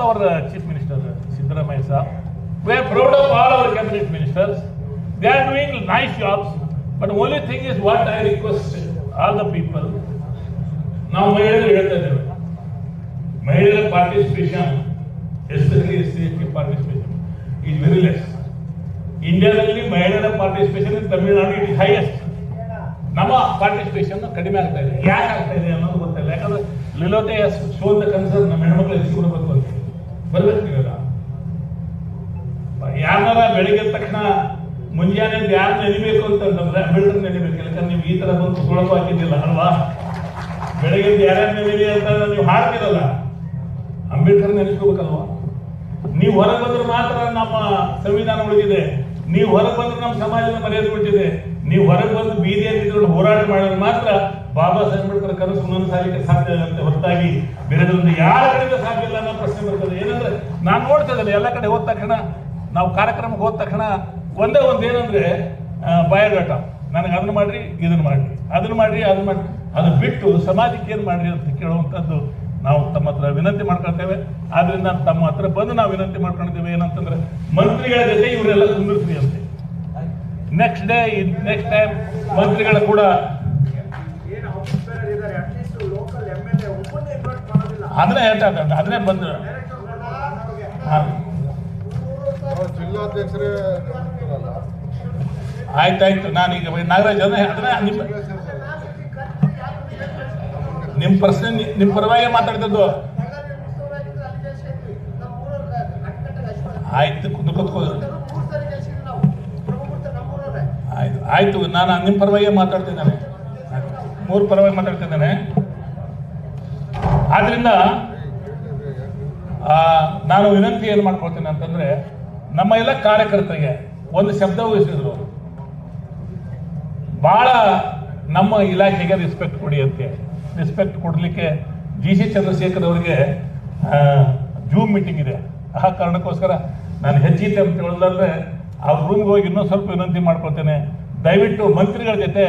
our uh, Chief Minister, Siddaramaiah sir. We are proud of all our cabinet ministers. They are doing nice jobs. But only thing is what I request all the. ನಾವು ಮಹಿಳೆಯರು ಹೇಳ್ತಾ ಇದ್ದೇವೆ ಮಹಿಳೆಯರ participation especially S C T participation is very less ಇಂಡಿಯಾದಲ್ಲಿ ಮಹಿಳೆಯರ participation in Tamil Nadu it is highest ನಮ್ಮ participation ಕಡಿಮೆ ಆಗ್ತಾ ಇದೆ ಯಾಕೆ ಆಗ್ತಾ ಇದೆ ಅನ್ನೋದು ಗೊತ್ತಿಲ್ಲ ಯಾಕಂದ್ರೆ ಲಿಲೋತೆ ಶೋ ದ ನಮ್ಮ ಹೆಣ್ಮಕ್ಳು ಎತ್ಕೊಡ್ಬೇಕು ಅಂತ ಬರ್ಬೇಕು ನೀವೆಲ್ಲ ಬೆಳಿಗ್ಗೆ ತಕ್ಷಣ ಮುಂಜಾನೆ ಯಾರು ನೆನಿಬೇಕು ಅಂತಂದ್ರೆ ಅಂಬೇಡ್ಕರ್ ನೆನಿಬೇಕು ಯಾಕಂದ್ರೆ ನೀವು ಈ ತರ ಬಂದು ಕುತ್ಕೊಳ್ಳೋಕು ಹಾಕಿದ್ದಿಲ್ಲ ಅಲ್ವಾ? ಬೆಳಗ್ಗೆ ಯಾರ್ಯಾರು ನೆನೀರಿ ಅಂತ ನೀವು ಹಾಡ್ತಿರಲ್ಲ. ಅಂಬೇಡ್ಕರ್ ನೆನೆಸ್ಕೋಬೇಕಲ್ವಾ ನೀವು ಹೊರಗೆ ಬಂದ್ರೆ ಮಾತ್ರ ನಮ್ಮ ಸಂವಿಧಾನ ಉಳಿದಿದೆ. ನೀವು ಹೊರಗೆ ಬಂದ್ರೆ ನಮ್ಮ ಸಮಾಜದ ಮರ್ಯಾದೆ ಬಿಟ್ಟಿದೆ. ನೀವು ಹೊರಗೆ ಬಂದು ಬೀದಿಯಲ್ಲಿ ಹೋರಾಟ ಮಾಡಿದ್ರೆ ಮಾತ್ರ ಬಾಬಾ ಸಾಹೇಬ್ ಕನಸು ಸಾಲಿಗೆ ಸಾಧ್ಯ ಅಂತ ಹೊರತಾಗಿ ಬೇರೆದ್ರಿಂದ ಯಾರ ಕಡೆಯಿಂದ ಸಾಧ್ಯ ಇಲ್ಲ ಅನ್ನೋ ಪ್ರಶ್ನೆ ಬರ್ತದೆ. ಏನಂದ್ರೆ ನಾನು ನೋಡ್ತಾ ಎಲ್ಲ ಕಡೆ ಹೋದ ತಕ್ಷಣ, ನಾವು ಕಾರ್ಯಕ್ರಮಕ್ಕೆ ಹೋದ ತಕ್ಷಣ ಒಂದೇ ಒಂದು ಏನಂದ್ರೆ ಬಯೋಡಾಟ ನನಗೆ ಅದನ್ನ ಮಾಡ್ರಿ, ಇದನ್ನ ಮಾಡ್ರಿ. ಅದನ್ನ ಮಾಡ್ರಿ, ಅದನ್ನ ಮಾಡಿ ಅದು ಬಿಟ್ಟು ಸಮಾಜಕ್ಕೆ ಏನು ಮಾಡ್ರಿ ಅಂತ ಕೇಳುವಂಥದ್ದು ನಾವು ತಮ್ಮ ಹತ್ರ ವಿನಂತಿ ಮಾಡ್ಕೊಳ್ತೇವೆ. ಆದ್ರಿಂದ ತಮ್ಮ ಹತ್ರ ಬಂದು ನಾವು ವಿನಂತಿ ಮಾಡ್ಕೊಂಡಿದ್ದೇವೆ ಏನಂತಂದ್ರೆ, ಮಂತ್ರಿಗಳ ಜೊತೆ ಇವರೆಲ್ಲ ಕುಂದಿರ್ತೀವಿ ಅಂತ. ನೆಕ್ಸ್ಟ್ ಡೇ ನೆಕ್ಸ್ಟ್ ಟೈಮ್ ಮಂತ್ರಿಗಳ ಕೂಡ ಅದನ್ನೇ ಹೇಳ್ತಾ ಇದ್ದಾರೆ ಅದನ್ನೇ ಬಂದು. ಆಯ್ತಾಯ್ತು ನಾನು ಈಗ ಆಯ್ತಾಯ್ತು ನಾನೀಗ ನಾಗರಾಜ್ ಅದನ್ನೇ ಅದನ್ನೇ ನಿಮ್ಮ ನಿಮ್ಮ ಪ್ರಶ್ನೆ ನಿಮ್ಮ ಪರವಾಗಿ ಮಾತಾಡ್ತಿದ್ದು. ಆಯ್ತು ಕುಂದು ಕುತ್ಕೋದು ಆಯ್ತು ಆಯ್ತು ನಾನು ನಿಮ್ಮ ಪರವಾಗಿ ಮಾತಾಡ್ತಿದ್ದೇನೆ. ಮೂರು ಪರವಾಗಿ ಮಾತಾಡ್ತಿದ್ದೇನೆ. ಆದ್ರಿಂದ ನಾನು ವಿನಂತಿ ಏನು ಮಾಡ್ಕೊಳ್ತೀನಿ ಅಂತಂದ್ರೆ, ನಮ್ಮ ಎಲ್ಲ ಕಾರ್ಯಕರ್ತರಿಗೆ ಒಂದು ಶಬ್ದ ಉಳಿಸಿದ್ರು. ಬಹಳ ನಮ್ಮ ಇಲಾಖೆಗೆ ರೆಸ್ಪೆಕ್ಟ್ ಕೊಡಿ ಅಂತ. ರೆಸ್ಪೆಕ್ಟ್ ಕೊಡಲಿಕ್ಕೆ ಜಿ ಸಿ ಚಂದ್ರಶೇಖರ್ ಅವರಿಗೆ ಜೂಮ್ ಮೀಟಿಂಗ್ ಇದೆ. ಆ ಕಾರಣಕ್ಕೋಸ್ಕರ ನಾನು ಹೆಚ್ಚಿತೆ ಅಂತ ಹೇಳಿದ್ರೆ ಆ ರೂಮ್ಗೆ ಹೋಗಿ ಇನ್ನೊಂದು ಸ್ವಲ್ಪ ವಿನಂತಿ ಮಾಡ್ಕೊಳ್ತೇನೆ. ದಯವಿಟ್ಟು ಮಂತ್ರಿಗಳ ಜೊತೆ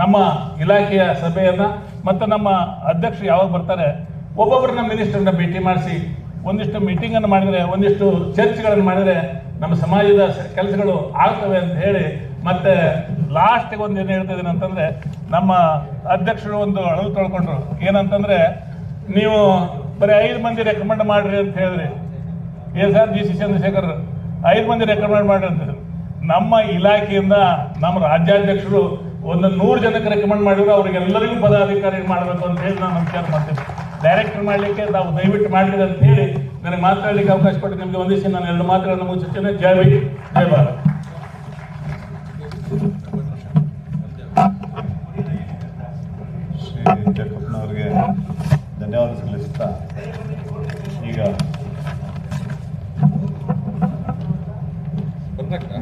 ನಮ್ಮ ಇಲಾಖೆಯ ಸಭೆಯನ್ನ ಮತ್ತು ನಮ್ಮ ಅಧ್ಯಕ್ಷರು ಯಾವಾಗ ಬರ್ತಾರೆ ಒಬ್ಬೊಬ್ಬರನ್ನ ಮಿನಿಸ್ಟರ್ನ ಭೇಟಿ ಮಾಡಿಸಿ, ಒಂದಿಷ್ಟು ಮೀಟಿಂಗನ್ನು ಮಾಡಿದರೆ, ಒಂದಿಷ್ಟು ಚರ್ಚೆಗಳನ್ನು ಮಾಡಿದರೆ ನಮ್ಮ ಸಮಾಜದ ಕೆಲಸಗಳು ಆಗ್ತವೆ ಅಂತ ಹೇಳಿ, ಮತ್ತೆ ಲಾಸ್ಟಿಗೆ ಒಂದು ಏನು ಹೇಳ್ತಾ ಇದ್ದೀನಿ ಅಂತಂದರೆ, ನಮ್ಮ ಅಧ್ಯಕ್ಷರು ಒಂದು ಅಳವು ತೊಳ್ಕೊಂಡ್ರು. ಏನಂತಂದರೆ, ನೀವು ಬರೀ ಐದು ಮಂದಿ ರೆಕಮೆಂಡ್ ಮಾಡಿರಿ ಅಂತ ಹೇಳಿದ್ರಿ. ಏನ್ ಸರ್, ಜಿ. ಸಿ. ಚಂದ್ರಶೇಖರ್, ಐದು ಮಂದಿ ರೆಕಮೆಂಡ್ ಮಾಡಿರಿ ಅಂತ. ನಮ್ಮ ಇಲಾಖೆಯಿಂದ ನಮ್ಮ ರಾಜ್ಯಾಧ್ಯಕ್ಷರು ಒಂದು ನೂರು ಜನಕ್ಕೆ ರೆಕಮೆಂಡ್ ಮಾಡಿದ್ರು ಅವ್ರಿಗೆಲ್ಲರಿಗೂ ಪದಾಧಿಕಾರಿ ಮಾಡಬೇಕು ಅಂತ ಹೇಳಿ ನಾನು ವಿಚಾರ ಮಾಡ್ತೇನೆ. ಡೈರೆಕ್ಟರ್ ಮಾಡಲಿಕ್ಕೆ ನಾವು ದಯವಿಟ್ಟು ಮಾಡಿದ್ರೆ ಅಂತ ಹೇಳಿ ನನಗೆ ಮಾತಾಡಲಿಕ್ಕೆ ಅವಕಾಶ ಕೊಟ್ಟು ನಿಮಗೆ ಒಂದಿಷ್ಟು ನಾನು ಎರಡು ಮಾತುಗಳನ್ನು ಮುಚ್ಚುತ್ತೇನೆ ಜೈ ಭೀಮ್, ಜೈ ಭಾರತ್. ಧನ್ಯವಾದ ಸಲ್ಲಿಸ್ತಾ ಈಗ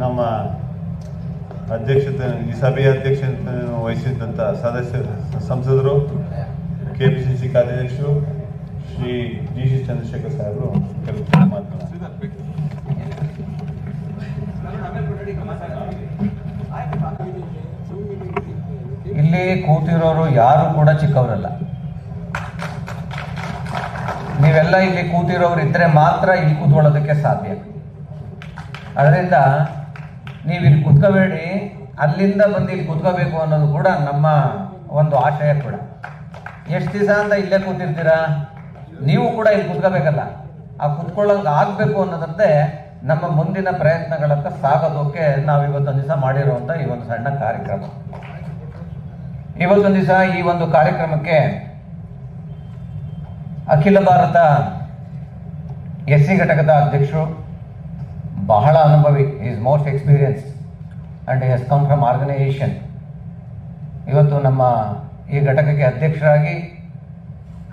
ನಮ್ಮ ಅಧ್ಯಕ್ಷತೆ, ಈ ಸಭೆಯ ಅಧ್ಯಕ್ಷತೆ ವಹಿಸಿದ್ದಂಥ ಸದಸ್ಯ ಸಂಸದರು ಕೆ ಪಿ ಸಿ ಸಿ ಕಾರ್ಯಾಧ್ಯಕ್ಷರು ಶ್ರೀ ಡಿ ಸಿ ಚಂದ್ರಶೇಖರ್ ಸಾಹೇಬರು ಇಲ್ಲಿ ಕೂತಿರೋರು ಯಾರು ಕೂಡ ಚಿಕ್ಕವರಲ್ಲ. ನೀವೆಲ್ಲ ಇಲ್ಲಿ ಕೂತಿರೋರು ಇದ್ರೆ ಮಾತ್ರ ಇಲ್ಲಿ ಕೂತ್ಕೊಳ್ಳೋದಕ್ಕೆ ಸಾಧ್ಯ. ಅದರಿಂದ ನೀವು ಇಲ್ಲಿ ಕುತ್ಕೋಬೇಡಿ. ಅಲ್ಲಿಂದ ಬಂದು ಇಲ್ಲಿ ಕುತ್ಕೋಬೇಕು ಅನ್ನೋದು ಕೂಡ ನಮ್ಮ ಒಂದು ಆಶಯ ಕೂಡ. ಎಷ್ಟು ದಿವಸ ಅಂತ ಇಲ್ಲೇ ಕೂತಿರ್ತೀರಾ? ನೀವು ಕೂಡ ಇಲ್ಲಿ ಕುತ್ಕೋಬೇಕಲ್ಲ. ಆ ಕುತ್ಕೊಳ್ಳೋಂಗೆ ಆಗಬೇಕು ಅನ್ನೋದಂತೆ ನಮ್ಮ ಮುಂದಿನ ಪ್ರಯತ್ನಗಳತ್ತ ಸಾಗೋದಕ್ಕೆ ನಾವು ಇವತ್ತೊಂದು ದಿವಸ ಮಾಡಿರುವಂಥ ಈ ಒಂದು ಸಣ್ಣ ಕಾರ್ಯಕ್ರಮ. ಇವತ್ತೊಂದು ದಿವಸ ಈ ಒಂದು ಕಾರ್ಯಕ್ರಮಕ್ಕೆ ಅಖಿಲ ಭಾರತ ಎಸ್ ಸಿ ಘಟಕದ ಅಧ್ಯಕ್ಷರು ಬಹಳ ಅನುಭವಿ. Is most experience and as come from organisation ಇವತ್ತು ನಮ್ಮ ಈ ಘಟಕಕ್ಕೆ ಅಧ್ಯಕ್ಷರಾಗಿ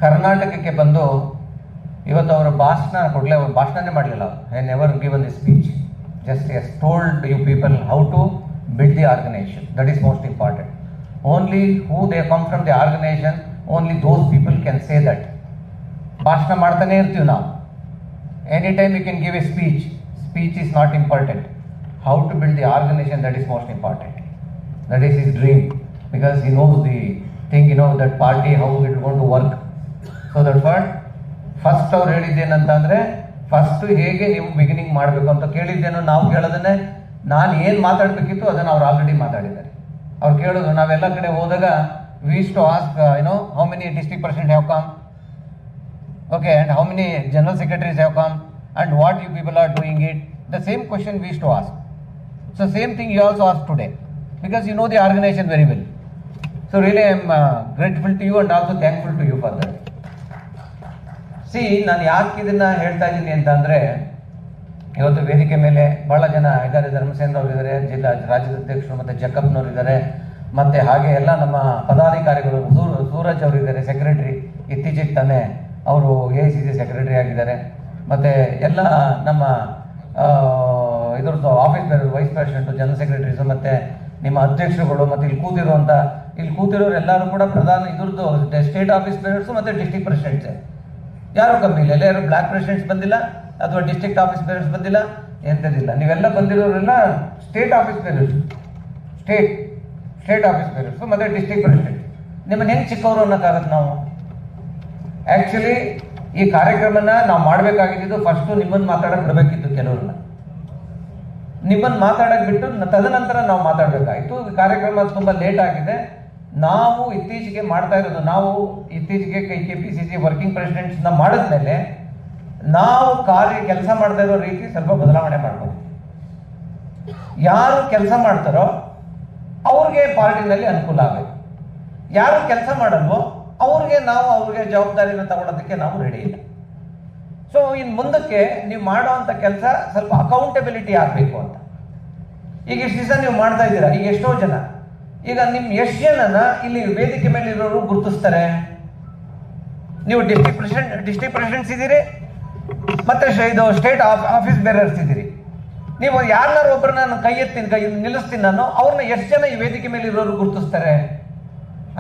ಕರ್ನಾಟಕಕ್ಕೆ ಬಂದು ಇವತ್ತು ಅವರ ಭಾಷಣ ಕೊಡಲೇ, ಅವರು ಭಾಷಣನೇ ಮಾಡಲಿಲ್ಲ. I never given the speech just as told you people how to build the organisation that is most important only who they come from the organisation only those people can say that ಭಾಷಣ ಮಾಡ್ತಾನೆ ಇರ್ತೀವಿ ನಾವು. Any time you can give a speech speech is not important how to build the organisation that is most important that is his dream because he knows the thing, you know, that party, how it is going to work. So that's what first ಅವ್ರು ಹೇಳಿದ್ದೇನಂತಂದ್ರೆ first ಹೇಗೆ ನೀವು beginning ಮಾಡಬೇಕು ಅಂತ ಕೇಳಿದ್ದೇನು ನಾವು ಕೇಳೋದನ್ನೇ ನಾನು ಏನು ಮಾತಾಡಬೇಕಿತ್ತು ಅದನ್ನು ಅವ್ರು ಆಲ್ರೆಡಿ ಮಾತಾಡಿದ್ದಾರೆ. ಅವ್ರು ಕೇಳೋದು ನಾವೆಲ್ಲ ಕಡೆ ಹೋದಾಗ he's to ask you know how many district president have come okay and how many general secretaries have come? And what you people are doing it the same question we used to ask so same thing you also ask today because you know the organization very well so really i am uh, grateful to you and also thankful to you for that see ನಾನು ಯಾಕೆ ಇದನ್ನ ಹೇಳ್ತಾ ಇದ್ದೀನಿ ಅಂತಂದ್ರೆ ಇವತ್ತು ವೇದಿಕೆ ಮೇಲೆ ಬಹಳ ಜನ ಇದ್ದಾರೆ ಧರ್ಮಸೇನ ಅವರು ಇದ್ದಾರೆ ಜಿಲ್ಲಾ ರಾಜ್ಯದ ಅಧ್ಯಕ್ಷರು ಮತ್ತೆ ಜಕ್ಕಪ್ಪನವರು ಇದ್ದಾರೆ ಮತ್ತೆ ಹಾಗೆ ಎಲ್ಲ ನಮ್ಮ ಪದಾಧಿಕಾರಿಗಳು ಸೂರ್- ಸೂರಜ್ ಅವರು ಇದ್ದಾರೆ ಸೆಕ್ರೆಟರಿ ಇತ್ತೀಚೆಗೆ ತಾನೇ ಅವರು ಎ ಸಿ ಸಿ ಸೆಕ್ರೆಟರಿ ಆಗಿದ್ದಾರೆ ಮತ್ತೆ ಎಲ್ಲ ನಮ್ಮ ಇದ್ರದ್ದು ಆಫೀಸ್ ಬೇರೆ ವೈಸ್ ಪ್ರೆಸಿಡೆಂಟು ಜನರಲ್ ಸೆಕ್ರೆಟರೀಸು ಮತ್ತೆ ನಿಮ್ಮ ಅಧ್ಯಕ್ಷರುಗಳು, ಮತ್ತೆ ಇಲ್ಲಿ ಕೂತಿರುವಂತ, ಇಲ್ಲಿ ಕೂತಿರೋರು ಎಲ್ಲರೂ ಕೂಡ ಪ್ರಧಾನ, ಇದ್ರದ್ದು ಸ್ಟೇಟ್ ಆಫೀಸ್ ಬೇರೆಸು ಮತ್ತೆ ಡಿಸ್ಟಿಕ್ ಪ್ರೆಸಿಡೆಂಟ್ಸೆ ಯಾರು ಕಮ್ಮಿ ಇಲ್ಲ, ಎಲ್ಲರೂ ಬ್ಲಾಕ್ ಪ್ರೆಸಿಡೆಂಟ್ಸ್ ಬಂದಿಲ್ಲ, ಅಥವಾ ಡಿಸ್ಟ್ರಿಕ್ಟ್ ಆಫೀಸ್ ಬೇರೆಸ್ ಬಂದಿಲ್ಲ ಎಂಥದಿಲ್ಲ ನೀವೆಲ್ಲ ಬಂದಿರೋರೆಲ್ಲ state office bearers state state office bearers ಮತ್ತೆ ಡಿಸ್ಟಿಕ್ ಪ್ರೆಸಿಡೆಂಟ್ ನಿಮ್ಮನ್ನ ಹೆಂಗೆ ಚಿಕ್ಕವರು ಅನ್ನೋಕ್ಕಾಗತ್ತೆ ನಾವು? ಆ್ಯಕ್ಚುಲಿ ಈ ಕಾರ್ಯಕ್ರಮನ ನಾವು ಮಾಡಬೇಕಾಗಿದ್ದು ಫಸ್ಟು ನಿಮ್ಮನ್ನು ಮಾತಾಡಕ್ಕೆ ಬಿಡಬೇಕಿತ್ತು ಕೆಲವ್ರನ್ನ. ನಿಮ್ಮನ್ನು ಮಾತಾಡಕ್ಕೆ ಬಿಟ್ಟು ತದನಂತರ ನಾವು ಮಾತಾಡಬೇಕಾಯಿತು. ಕಾರ್ಯಕ್ರಮ ತುಂಬ ಲೇಟ್ ಆಗಿದೆ. ನಾವು ಇತ್ತೀಚೆಗೆ ಮಾಡ್ತಾ ಇರೋದು, ನಾವು ಇತ್ತೀಚೆಗೆ K P C C working ಪ್ರೆಸಿಡೆಂಟ್ಸ್ನ ಮಾಡಿದ್ಮೇಲೆ ನಾವು ಕಾರ್ಯ ಕೆಲಸ ಮಾಡ್ತಾ ಇರೋ ರೀತಿ ಸ್ವಲ್ಪ ಬದಲಾವಣೆ ಮಾಡ್ಬೋದು. ಯಾರು ಕೆಲಸ ಮಾಡ್ತಾರೋ ಅವ್ರಿಗೆ ಪಾರ್ಟಿನಲ್ಲಿ ಅನುಕೂಲ ಆಗಬೇಕು. ಯಾರು ಕೆಲಸ ಮಾಡಲ್ವೋ ಅವ್ರಿಗೆ ನಾವು ಅವ್ರಿಗೆ ಜವಾಬ್ದಾರಿನ ತಗೊಳೋದಕ್ಕೆ ನಾವು ರೆಡಿ ಇಲ್ಲ. ಸೊ ಇನ್ನು ಮುಂದಕ್ಕೆ ನೀವು ಮಾಡುವಂಥ ಕೆಲಸ ಸ್ವಲ್ಪ ಅಕೌಂಟಬಿಲಿಟಿ ಆಗಬೇಕು ಅಂತ. ಈಗ ಇಷ್ಟು ದಿವಸ ನೀವು ಮಾಡ್ತಾ ಇದ್ದೀರಾ? ಈಗ ಎಷ್ಟೋ ಜನ. ಈಗ ನಿಮ್ಮ ಎಷ್ಟು ಜನನ ಇಲ್ಲಿ ವೇದಿಕೆ ಮೇಲೆ ಇರೋರು ಗುರುತಿಸ್ತಾರೆ? ನೀವು ಡಿಸ್ಟ್ರಿಕ್ಟ್ ಪ್ರೆಸಿಡೆಂಟ್ ಡಿಸ್ಟ್ರಿಕ್ಟ್ ಪ್ರೆಸಿಡೆಂಟ್ಸ್ ಇದ್ದೀರಿ, ಮತ್ತೆ ಇದು ಸ್ಟೇಟ್ ಆಫೀಸ್ ಬೇರೆಯರ್ಸ್ ಇದ್ದೀರಿ. ನೀವು ಯಾರನ್ನಾರು ಒಬ್ಬರನ್ನ ನಾನು ಕೈ ಎತ್ತೀನಿ, ಕೈ ನಿಲ್ಲಿಸ್ತೀನಿ ನಾನು, ಅವ್ರನ್ನ ಎಷ್ಟು ಜನ ಈ ವೇದಿಕೆ ಮೇಲೆ ಇರೋರು ಗುರುತಿಸ್ತಾರೆ?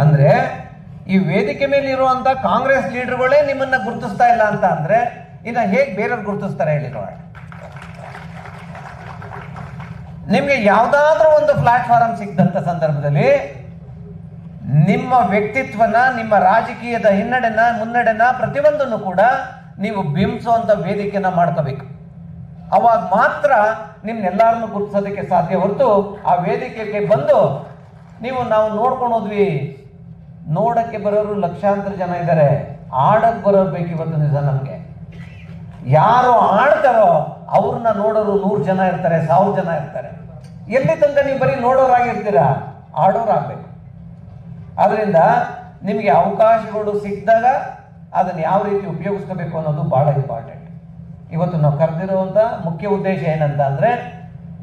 ಅಂದ್ರೆ ಈ ವೇದಿಕೆ ಮೇಲೆ ಇರುವಂತ ಕಾಂಗ್ರೆಸ್ ಲೀಡರ್ಗಳೇ ನಿಮ್ಮನ್ನ ಗುರುತಿಸ್ತಾ ಇಲ್ಲ ಅಂತ ಅಂದ್ರೆ ಇನ್ನ ಹೇಗೆ ಬೇರೆಯವ್ರು ಗುರುತಿಸ್ತಾರೆ ಹೇಳಿ ನೋಡೋಣ. ನಿಮ್ಗೆ ಯಾವ್ದಾದ್ರೂ ಒಂದು ಪ್ಲಾಟ್ಫಾರ್ಮ್ ಸಿಕ್ಕಂತ ಸಂದರ್ಭದಲ್ಲಿ ನಿಮ್ಮ ವ್ಯಕ್ತಿತ್ವನ, ನಿಮ್ಮ ರಾಜಕೀಯದ ಹಿನ್ನಡೆನ, ಮುನ್ನಡೆನ ಪ್ರತಿಯೊಂದನ್ನು ಕೂಡ ನೀವು ಬಿಂಬಿಸುವಂತ ವೇದಿಕೆನ ಮಾಡ್ಕೋಬೇಕು. ಅವಾಗ ಮಾತ್ರ ನಿಮ್ನೆಲ್ಲರನ್ನು ಗುರುತಿಸೋದಕ್ಕೆ ಸಾಧ್ಯ ಹೊರತು ಆ ವೇದಿಕೆಗೆ ಬಂದು ನೀವು ನಾವು ನೋಡ್ಕೊಂಡು ಹೋದ್ವಿ ನೋಡಕ್ಕೆ ಬರೋರು ಲಕ್ಷಾಂತರ ಜನ ಇದ್ದಾರೆ, ಆಡಕ್ಕೆ ಬರೋರು ಬೇಕು ಇವತ್ತು ನಿಜ ನಮಗೆ. ಯಾರು ಆಡ್ತಾರೋ ಅವ್ರನ್ನ ನೋಡೋರು ನೂರು ಜನ ಇರ್ತಾರೆ, ಸಾವಿರ ಜನ ಇರ್ತಾರೆ. ಎಲ್ಲಿ ತನಕ ನೀವು ಬರೀ ನೋಡೋರಾಗಿರ್ತೀರಾ? ಆಡೋರಾಗಬೇಕು. ಆದ್ರಿಂದ ನಿಮಗೆ ಅವಕಾಶಗಳು ಸಿಕ್ಕಿದಾಗ ಅದನ್ನು ಯಾವ ರೀತಿ ಉಪಯೋಗಿಸ್ಕೋಬೇಕು ಅನ್ನೋದು ಬಹಳ ಇಂಪಾರ್ಟೆಂಟ್ ಇವತ್ತು ನಾವು ಕರೆದಿರುವಂಥ ಮುಖ್ಯ ಉದ್ದೇಶ ಏನಂತ ಅಂದರೆ,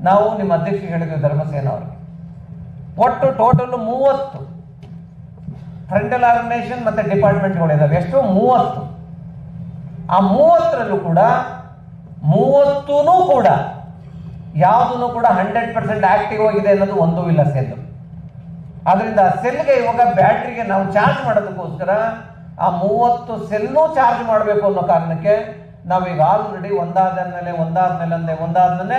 ನಾವು ನಿಮ್ಮ ಅಧ್ಯಕ್ಷ ಹೇಳಿದ್ವಿ ಧರ್ಮಸೇನ ಅವ್ರಿಗೆ. ಒಟ್ಟು ಟೋಟಲ್ ಮೂವತ್ತು. ಫ್ರಂಟಲ್ ಆರ್ಗನೈಸೇಷನ್ ಮತ್ತೆ ಡಿಪಾರ್ಟ್ಮೆಂಟ್ಗಳಿದಾವೆ ಎಷ್ಟು? ಮೂವತ್ತು. ಆ ಮೂವತ್ತರಲ್ಲೂ ಕೂಡ ಮೂವತ್ತೂ ಕೂಡ ಯಾವುದೂ ಕೂಡ ಹಂಡ್ರೆಡ್ ಪರ್ಸೆಂಟ್ ಆಕ್ಟಿವ್ ಆಗಿದೆ ಅನ್ನೋದು ಒಂದೂ ಇಲ್ಲ ಸೆಲ್ ಆದ್ರಿಂದ ಸೆಲ್ಗೆ ಇವಾಗ ಬ್ಯಾಟ್ರಿಗೆ ನಾವು ಚಾರ್ಜ್ ಮಾಡೋದಕ್ಕೋಸ್ಕರ ಆ ಮೂವತ್ತು ಸೆಲ್ಲು ಚಾರ್ಜ್ ಮಾಡಬೇಕು ಅನ್ನೋ ಕಾರಣಕ್ಕೆ ನಾವೀಗ ಆಲ್ರೆಡಿ ಒಂದಾದ್ಮೇಲೆ ಅಂದರೆ ಒಂದಾದ ಮೇಲೆ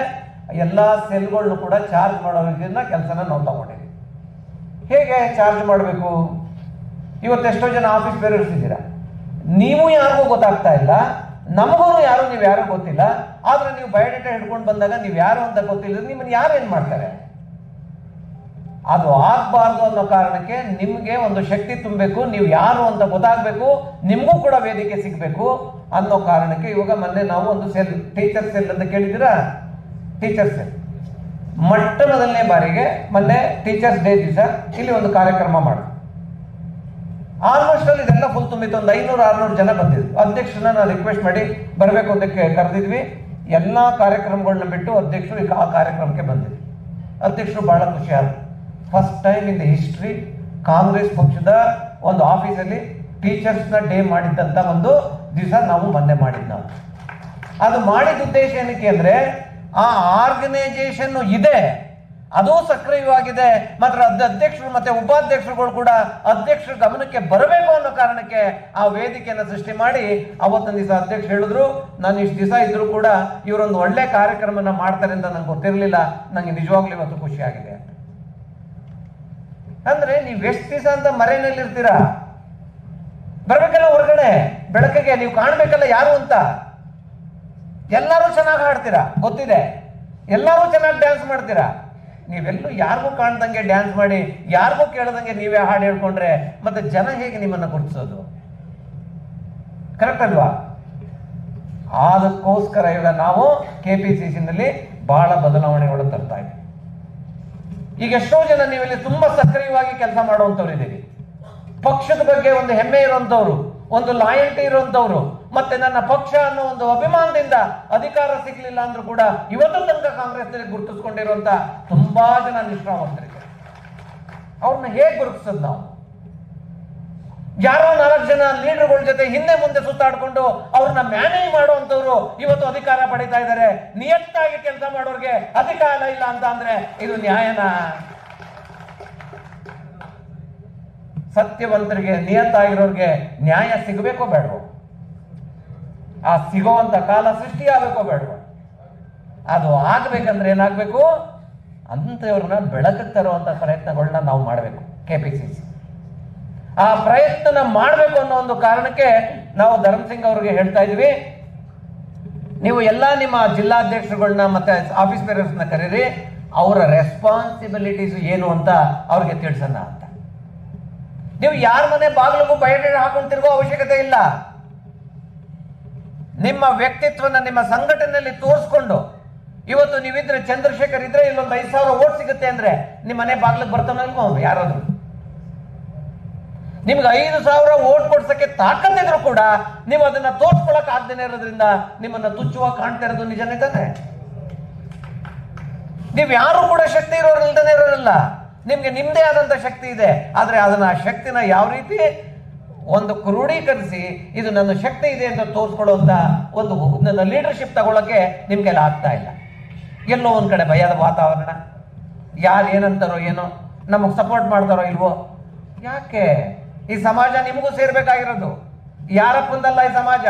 ಎಲ್ಲ ಸೆಲ್ಗಳನ್ನು ಕೂಡ ಚಾರ್ಜ್ ಮಾಡೋ ಕೆಲಸನ ನಾವು ತಗೊಂಡಿದ್ದೀವಿ. ಹೇಗೆ ಚಾರ್ಜ್ ಮಾಡಬೇಕು? ಇವತ್ತು ಎಷ್ಟೋ ಜನ ಆಫೀಸ್ ಬೇರೆ ಇರ್ತಿದ್ದೀರಾ? ನೀವು ಯಾರಿಗೂ ಗೊತ್ತಾಗ್ತಾ ಇಲ್ಲ. ನಮಗೂ ಯಾರು, ನೀವು ಯಾರು ಗೊತ್ತಿಲ್ಲ. ಆದ್ರೆ ನೀವು ಬಯೋಡೇಟಾ ಹಿಡ್ಕೊಂಡು ಬಂದಾಗ ನೀವು ಯಾರು ಅಂತ ಗೊತ್ತಿಲ್ಲ. ನಿಮ್ಮನ್ನು ಯಾರು ಏನ್ ಮಾಡ್ತಾರೆ? ಅದು ಆಗ್ಬಾರ್ದು ಅನ್ನೋ ಕಾರಣಕ್ಕೆ ನಿಮಗೆ ಒಂದು ಶಕ್ತಿ ತುಂಬಬೇಕು. ನೀವು ಯಾರು ಅಂತ ಗೊತ್ತಾಗಬೇಕು. ನಿಮಗೂ ಕೂಡ ವೇದಿಕೆ ಸಿಗಬೇಕು ಅನ್ನೋ ಕಾರಣಕ್ಕೆ ಇವಾಗ ಮೊನ್ನೆ ನಾವು ಒಂದು ಸೆಲ್, ಟೀಚರ್ ಸೆಲ್ ಅಂತ ಕೇಳಿದ್ದೀರಾ? Teacher cell. ಮೊಟ್ಟ ಮೊದಲನೇ ಬಾರಿಗೆ ಮೊನ್ನೆ ಟೀಚರ್ಸ್ ಡೇ ದಿವಸ ಇಲ್ಲಿ ಒಂದು ಕಾರ್ಯಕ್ರಮ ಮಾಡಿ ಆಲ್ಮೋಸ್ಟ್ ಅಲ್ಲಿ ಇದೆಲ್ಲ ಫುಲ್ ತುಂಬಿತ್ತು. ಒಂದು ಐನೂರು, ಆರ್ನೂರು ಜನ ಬಂದಿದ್ರು. ಅಧ್ಯಕ್ಷರನ್ನ ನಾನು ರಿಕ್ವೆಸ್ಟ್ ಮಾಡಿ ಬರಬೇಕು ಅದಕ್ಕೆ ಕರೆದಿದ್ವಿ. ಎಲ್ಲ ಕಾರ್ಯಕ್ರಮಗಳನ್ನ ಬಿಟ್ಟು ಅಧ್ಯಕ್ಷರು ಈಗ ಆ ಕಾರ್ಯಕ್ರಮಕ್ಕೆ ಬಂದಿದ್ರು. ಅಧ್ಯಕ್ಷರು ಬಹಳ ಖುಷಿಯಾದ್ರು. First time in the history Congress ಪಕ್ಷದ ಒಂದು ಆಫೀಸಲ್ಲಿ ಟೀಚರ್ಸ್ನ ಡೇ ಮಾಡಿದ್ದಂಥ ಒಂದು ದಿವಸ ನಾವು ಮೊನ್ನೆ ಮಾಡಿದ್ದು ನಾವು. ಅದು ಮಾಡಿದ ಉದ್ದೇಶ ಏನಕ್ಕೆ ಅಂದ್ರೆ, ಆ ಆರ್ಗನೈಸೇಷನ್ ಇದೆ. ಅದು ಸಕ್ರಿಯವಾಗಿದೆ. ಮಾತ್ರ ಅದ ಅಧ್ಯಕ್ಷರು ಮತ್ತೆ ಉಪಾಧ್ಯಕ್ಷರುಗಳು ಕೂಡ ಅಧ್ಯಕ್ಷರ ಗಮನಕ್ಕೆ ಬರಬೇಕು ಅನ್ನೋ ಕಾರಣಕ್ಕೆ ಆ ವೇದಿಕೆಯನ್ನು ಸೃಷ್ಟಿ ಮಾಡಿ ಅವತ್ತೊಂದು ದಿವಸ ಅಧ್ಯಕ್ಷ ಹೇಳಿದ್ರು. ನಾನು ಇಷ್ಟು ದಿವಸ ಇದ್ರು ಕೂಡ ಇವರೊಂದು ಒಳ್ಳೆ ಕಾರ್ಯಕ್ರಮನ ಮಾಡ್ತಾರೆ ಅಂತ ನಂಗೆ ಗೊತ್ತಿರಲಿಲ್ಲ. ನನಗೆ ನಿಜವಾಗ್ಲೂ ಇವತ್ತು ಖುಷಿ ಆಗಿದೆ. ಅಂದ್ರೆ ನೀವು ಎಷ್ಟು ದಿವಸ ಅಂತ ಮರೆಯಲ್ಲಿ ಇರ್ತೀರಾ? ಬರ್ಬೇಕಲ್ಲ ಹೊರಗಡೆ? ಬೆಳಕಿಗೆ ನೀವು ಕಾಣ್ಬೇಕಲ್ಲ ಯಾರು ಅಂತ? ಎಲ್ಲರೂ ಚೆನ್ನಾಗಿ ಹಾಡ್ತೀರಾ? ಗೊತ್ತಿದೆ. ಎಲ್ಲರೂ ಚೆನ್ನಾಗಿ ಡ್ಯಾನ್ಸ್ ಮಾಡ್ತೀರಾ? ನೀವೆಲ್ಲೂ ಯಾರಿಗೂ ಕಾಣ್ದಂಗೆ ಡ್ಯಾನ್ಸ್ ಮಾಡಿ, ಯಾರಿಗೂ ಕೇಳ್ದಂಗೆ ನೀವೇ ಹಾಡು ಹೇಳ್ಕೊಂಡ್ರೆ ಮತ್ತೆ ಜನ ಹೇಗೆ ನಿಮ್ಮನ್ನ ಗುರುತಿಸೋದು? ಕರೆಕ್ಟ್ ಅಲ್ವಾ? ಅದಕ್ಕೋಸ್ಕರ ಇವಾಗ ನಾವು ಕೆ ಪಿ ಸಿ ಸಿನಲ್ಲಿ ಬಹಳ ಬದಲಾವಣೆಗಳು ತರ್ತಾ ಇದ್ದೀವಿ. ಈಗ ಎಷ್ಟೋ ಜನ ನೀವಿಲ್ಲಿ ತುಂಬಾ ಸಕ್ರಿಯವಾಗಿ ಕೆಲಸ ಮಾಡುವಂತವ್ರು ಇದ್ದೀರಿ. ಪಕ್ಷದ ಬಗ್ಗೆ ಒಂದು ಹೆಮ್ಮೆ ಇರುವಂತವ್ರು ಒಂದು ಲಾಯಲ್ಟಿ ಇರುವಂತವ್ರು ಮತ್ತೆ ನನ್ನ ಪಕ್ಷ ಅನ್ನೋ ಒಂದು ಅಭಿಮಾನದಿಂದ ಅಧಿಕಾರ ಸಿಗ್ಲಿಲ್ಲ ಅಂದ್ರೂ ಕೂಡ ಇವತ್ತು ತನಕ ಕಾಂಗ್ರೆಸ್ನಲ್ಲಿ ಗುರುತಿಸ್ಕೊಂಡಿರುವಂತ ತುಂಬಾ ಜನ ನಿಷ್ಠಾವಂತರಿದ್ದಾರೆ. ಅವ್ರನ್ನ ಹೇಗೆ ಗುರುತಿಸೋದು ನಾವು? ಯಾರೋ ನಾಲ್ಕು ಜನ ಲೀಡರ್ಗಳ ಜೊತೆ ಹಿಂದೆ ಮುಂದೆ ಸುತ್ತಾಡ್ಕೊಂಡು ಅವ್ರನ್ನ ಮ್ಯಾನೇಜ್ ಮಾಡುವಂತವ್ರು ಇವತ್ತು ಅಧಿಕಾರ ಪಡಿತಾ ಇದ್ದಾರೆ. ನಿಯತ್ತಾಗಿ ಕೆಲಸ ಮಾಡೋರ್ಗೆ ಅಧಿಕಾರ ಇಲ್ಲ ಅಂತ ಅಂದ್ರೆ ಇದು ನ್ಯಾಯನ? ಸತ್ಯವಂತರಿಗೆ ನಿಯತ್ತಾಗಿರೋರ್ಗೆ ನ್ಯಾಯ ಸಿಗಬೇಕೋ ಬೇಡವೋ? ಆ ಸಿಗೋವಂತ ಕಾಲ ಸೃಷ್ಟಿ ಆಗಬೇಕೋ ಬೇಡ ಅದು ಆಗ್ಬೇಕಂದ್ರೆ ಏನಾಗಬೇಕು? ಅಂಥವ್ರನ್ನ ಬೆಳಕಿಗೆ ತರುವಂತ ಪ್ರಯತ್ನಗಳನ್ನ ನಾವು ಮಾಡಬೇಕು ಕೆ ಪಿ ಸಿ ಸಿ ಆ ಪ್ರಯತ್ನ ಮಾಡಬೇಕು ಅನ್ನೋ ಒಂದು ಕಾರಣಕ್ಕೆ ನಾವು ಧರ್ಮಸಿಂಗ್ ಅವ್ರಿಗೆ ಹೇಳ್ತಾ ಇದೀವಿ. ನೀವು ಎಲ್ಲ ನಿಮ್ಮ ಜಿಲ್ಲಾಧ್ಯಕ್ಷರುಗಳನ್ನ ಮತ್ತೆ ಆಫೀಸ್ ಬೇರರ್ಸ್ನ ಕರೀರಿ. ಅವರ ರೆಸ್ಪಾನ್ಸಿಬಿಲಿಟೀಸ್ ಏನು ಅಂತ ಅವ್ರಿಗೆ ತಿಳಿಸೋಣ ಅಂತ. ನೀವು ಯಾರ ಮನೆ ಬಾಗಿಲಿಗೂ ಬಯಟ ಹಾಕೊಂಡು ತಿರುಗೋ ಅವಶ್ಯಕತೆ ಇಲ್ಲ. ನಿಮ್ಮ ವ್ಯಕ್ತಿತ್ವನ ನಿಮ್ಮ ಸಂಘಟನೆಯಲ್ಲಿ ತೋರಿಸ್ಕೊಂಡು, ಇವತ್ತು ನೀವಿದ್ರೆ ಚಂದ್ರಶೇಖರ್ ಇದ್ರೆ ಇಲ್ಲೊಂದು ಐದು ಸಾವಿರ ಓಟ್ ಸಿಗುತ್ತೆ ಅಂದ್ರೆ ನಿಮ್ಮ ಮನೆ ಬಾಗ್ಲಿಗೆ ಬರ್ತಾನಲ್ವೋ ಯಾರಾದ್ರು? ನಿಮ್ಗೆ ಐದು ಸಾವಿರ ಓಟ್ ಕೊಡ್ಸಕ್ಕೆ ತಾಕತ್ತಿದ್ರು ಕೂಡ ನೀವು ಅದನ್ನ ತೋರ್ಸ್ಕೊಳಕ್ ಆಗ್ದೇನೆ ಇರೋದ್ರಿಂದ ನಿಮ್ಮನ್ನ ತುಚ್ಚುವಾಗ ಕಾಣ್ತಾ ಇರೋದು ನಿಜನೇ ತಾನೆ? ನೀವು ಯಾರು ಕೂಡ ಶಕ್ತಿ ಇರೋರು ಇಲ್ದೇನೆ ಇರೋರಲ್ಲ. ನಿಮ್ಗೆ ನಿಮ್ದೇ ಆದಂತ ಶಕ್ತಿ ಇದೆ. ಆದ್ರೆ ಅದನ್ನ ಆ ಶಕ್ತಿನ ಯಾವ ರೀತಿ ಒಂದು ಕ್ರೋಢೀಕರಿಸಿ ಇದು ನನ್ನ ಶಕ್ತಿ ಇದೆ ಅಂತ ತೋರಿಸ್ಕೊಳ್ಳುವಂತ ಒಂದು ನನ್ನ ಲೀಡರ್ಶಿಪ್ ತಗೊಳ್ಳೋಕೆ ನಿಮ್ ಕೈಲಿ ಆಗ್ತಾ ಇಲ್ಲ. ಎಲ್ಲೋ ಒಂದ್ ಕಡೆ ಭಯದ ವಾತಾವರಣ. ಯಾರು ಏನಂತಾರೋ ಏನೋ, ನಮಗ್ ಸಪೋರ್ಟ್ ಮಾಡ್ತಾರೋ ಇಲ್ವೋ? ಯಾಕೆ? ಈ ಸಮಾಜ ನಿಮಗೂ ಸೇರ್ಬೇಕಾಗಿರೋದು. ಯಾರಪ್ಪಂದಲ್ಲ ಈ ಸಮಾಜ?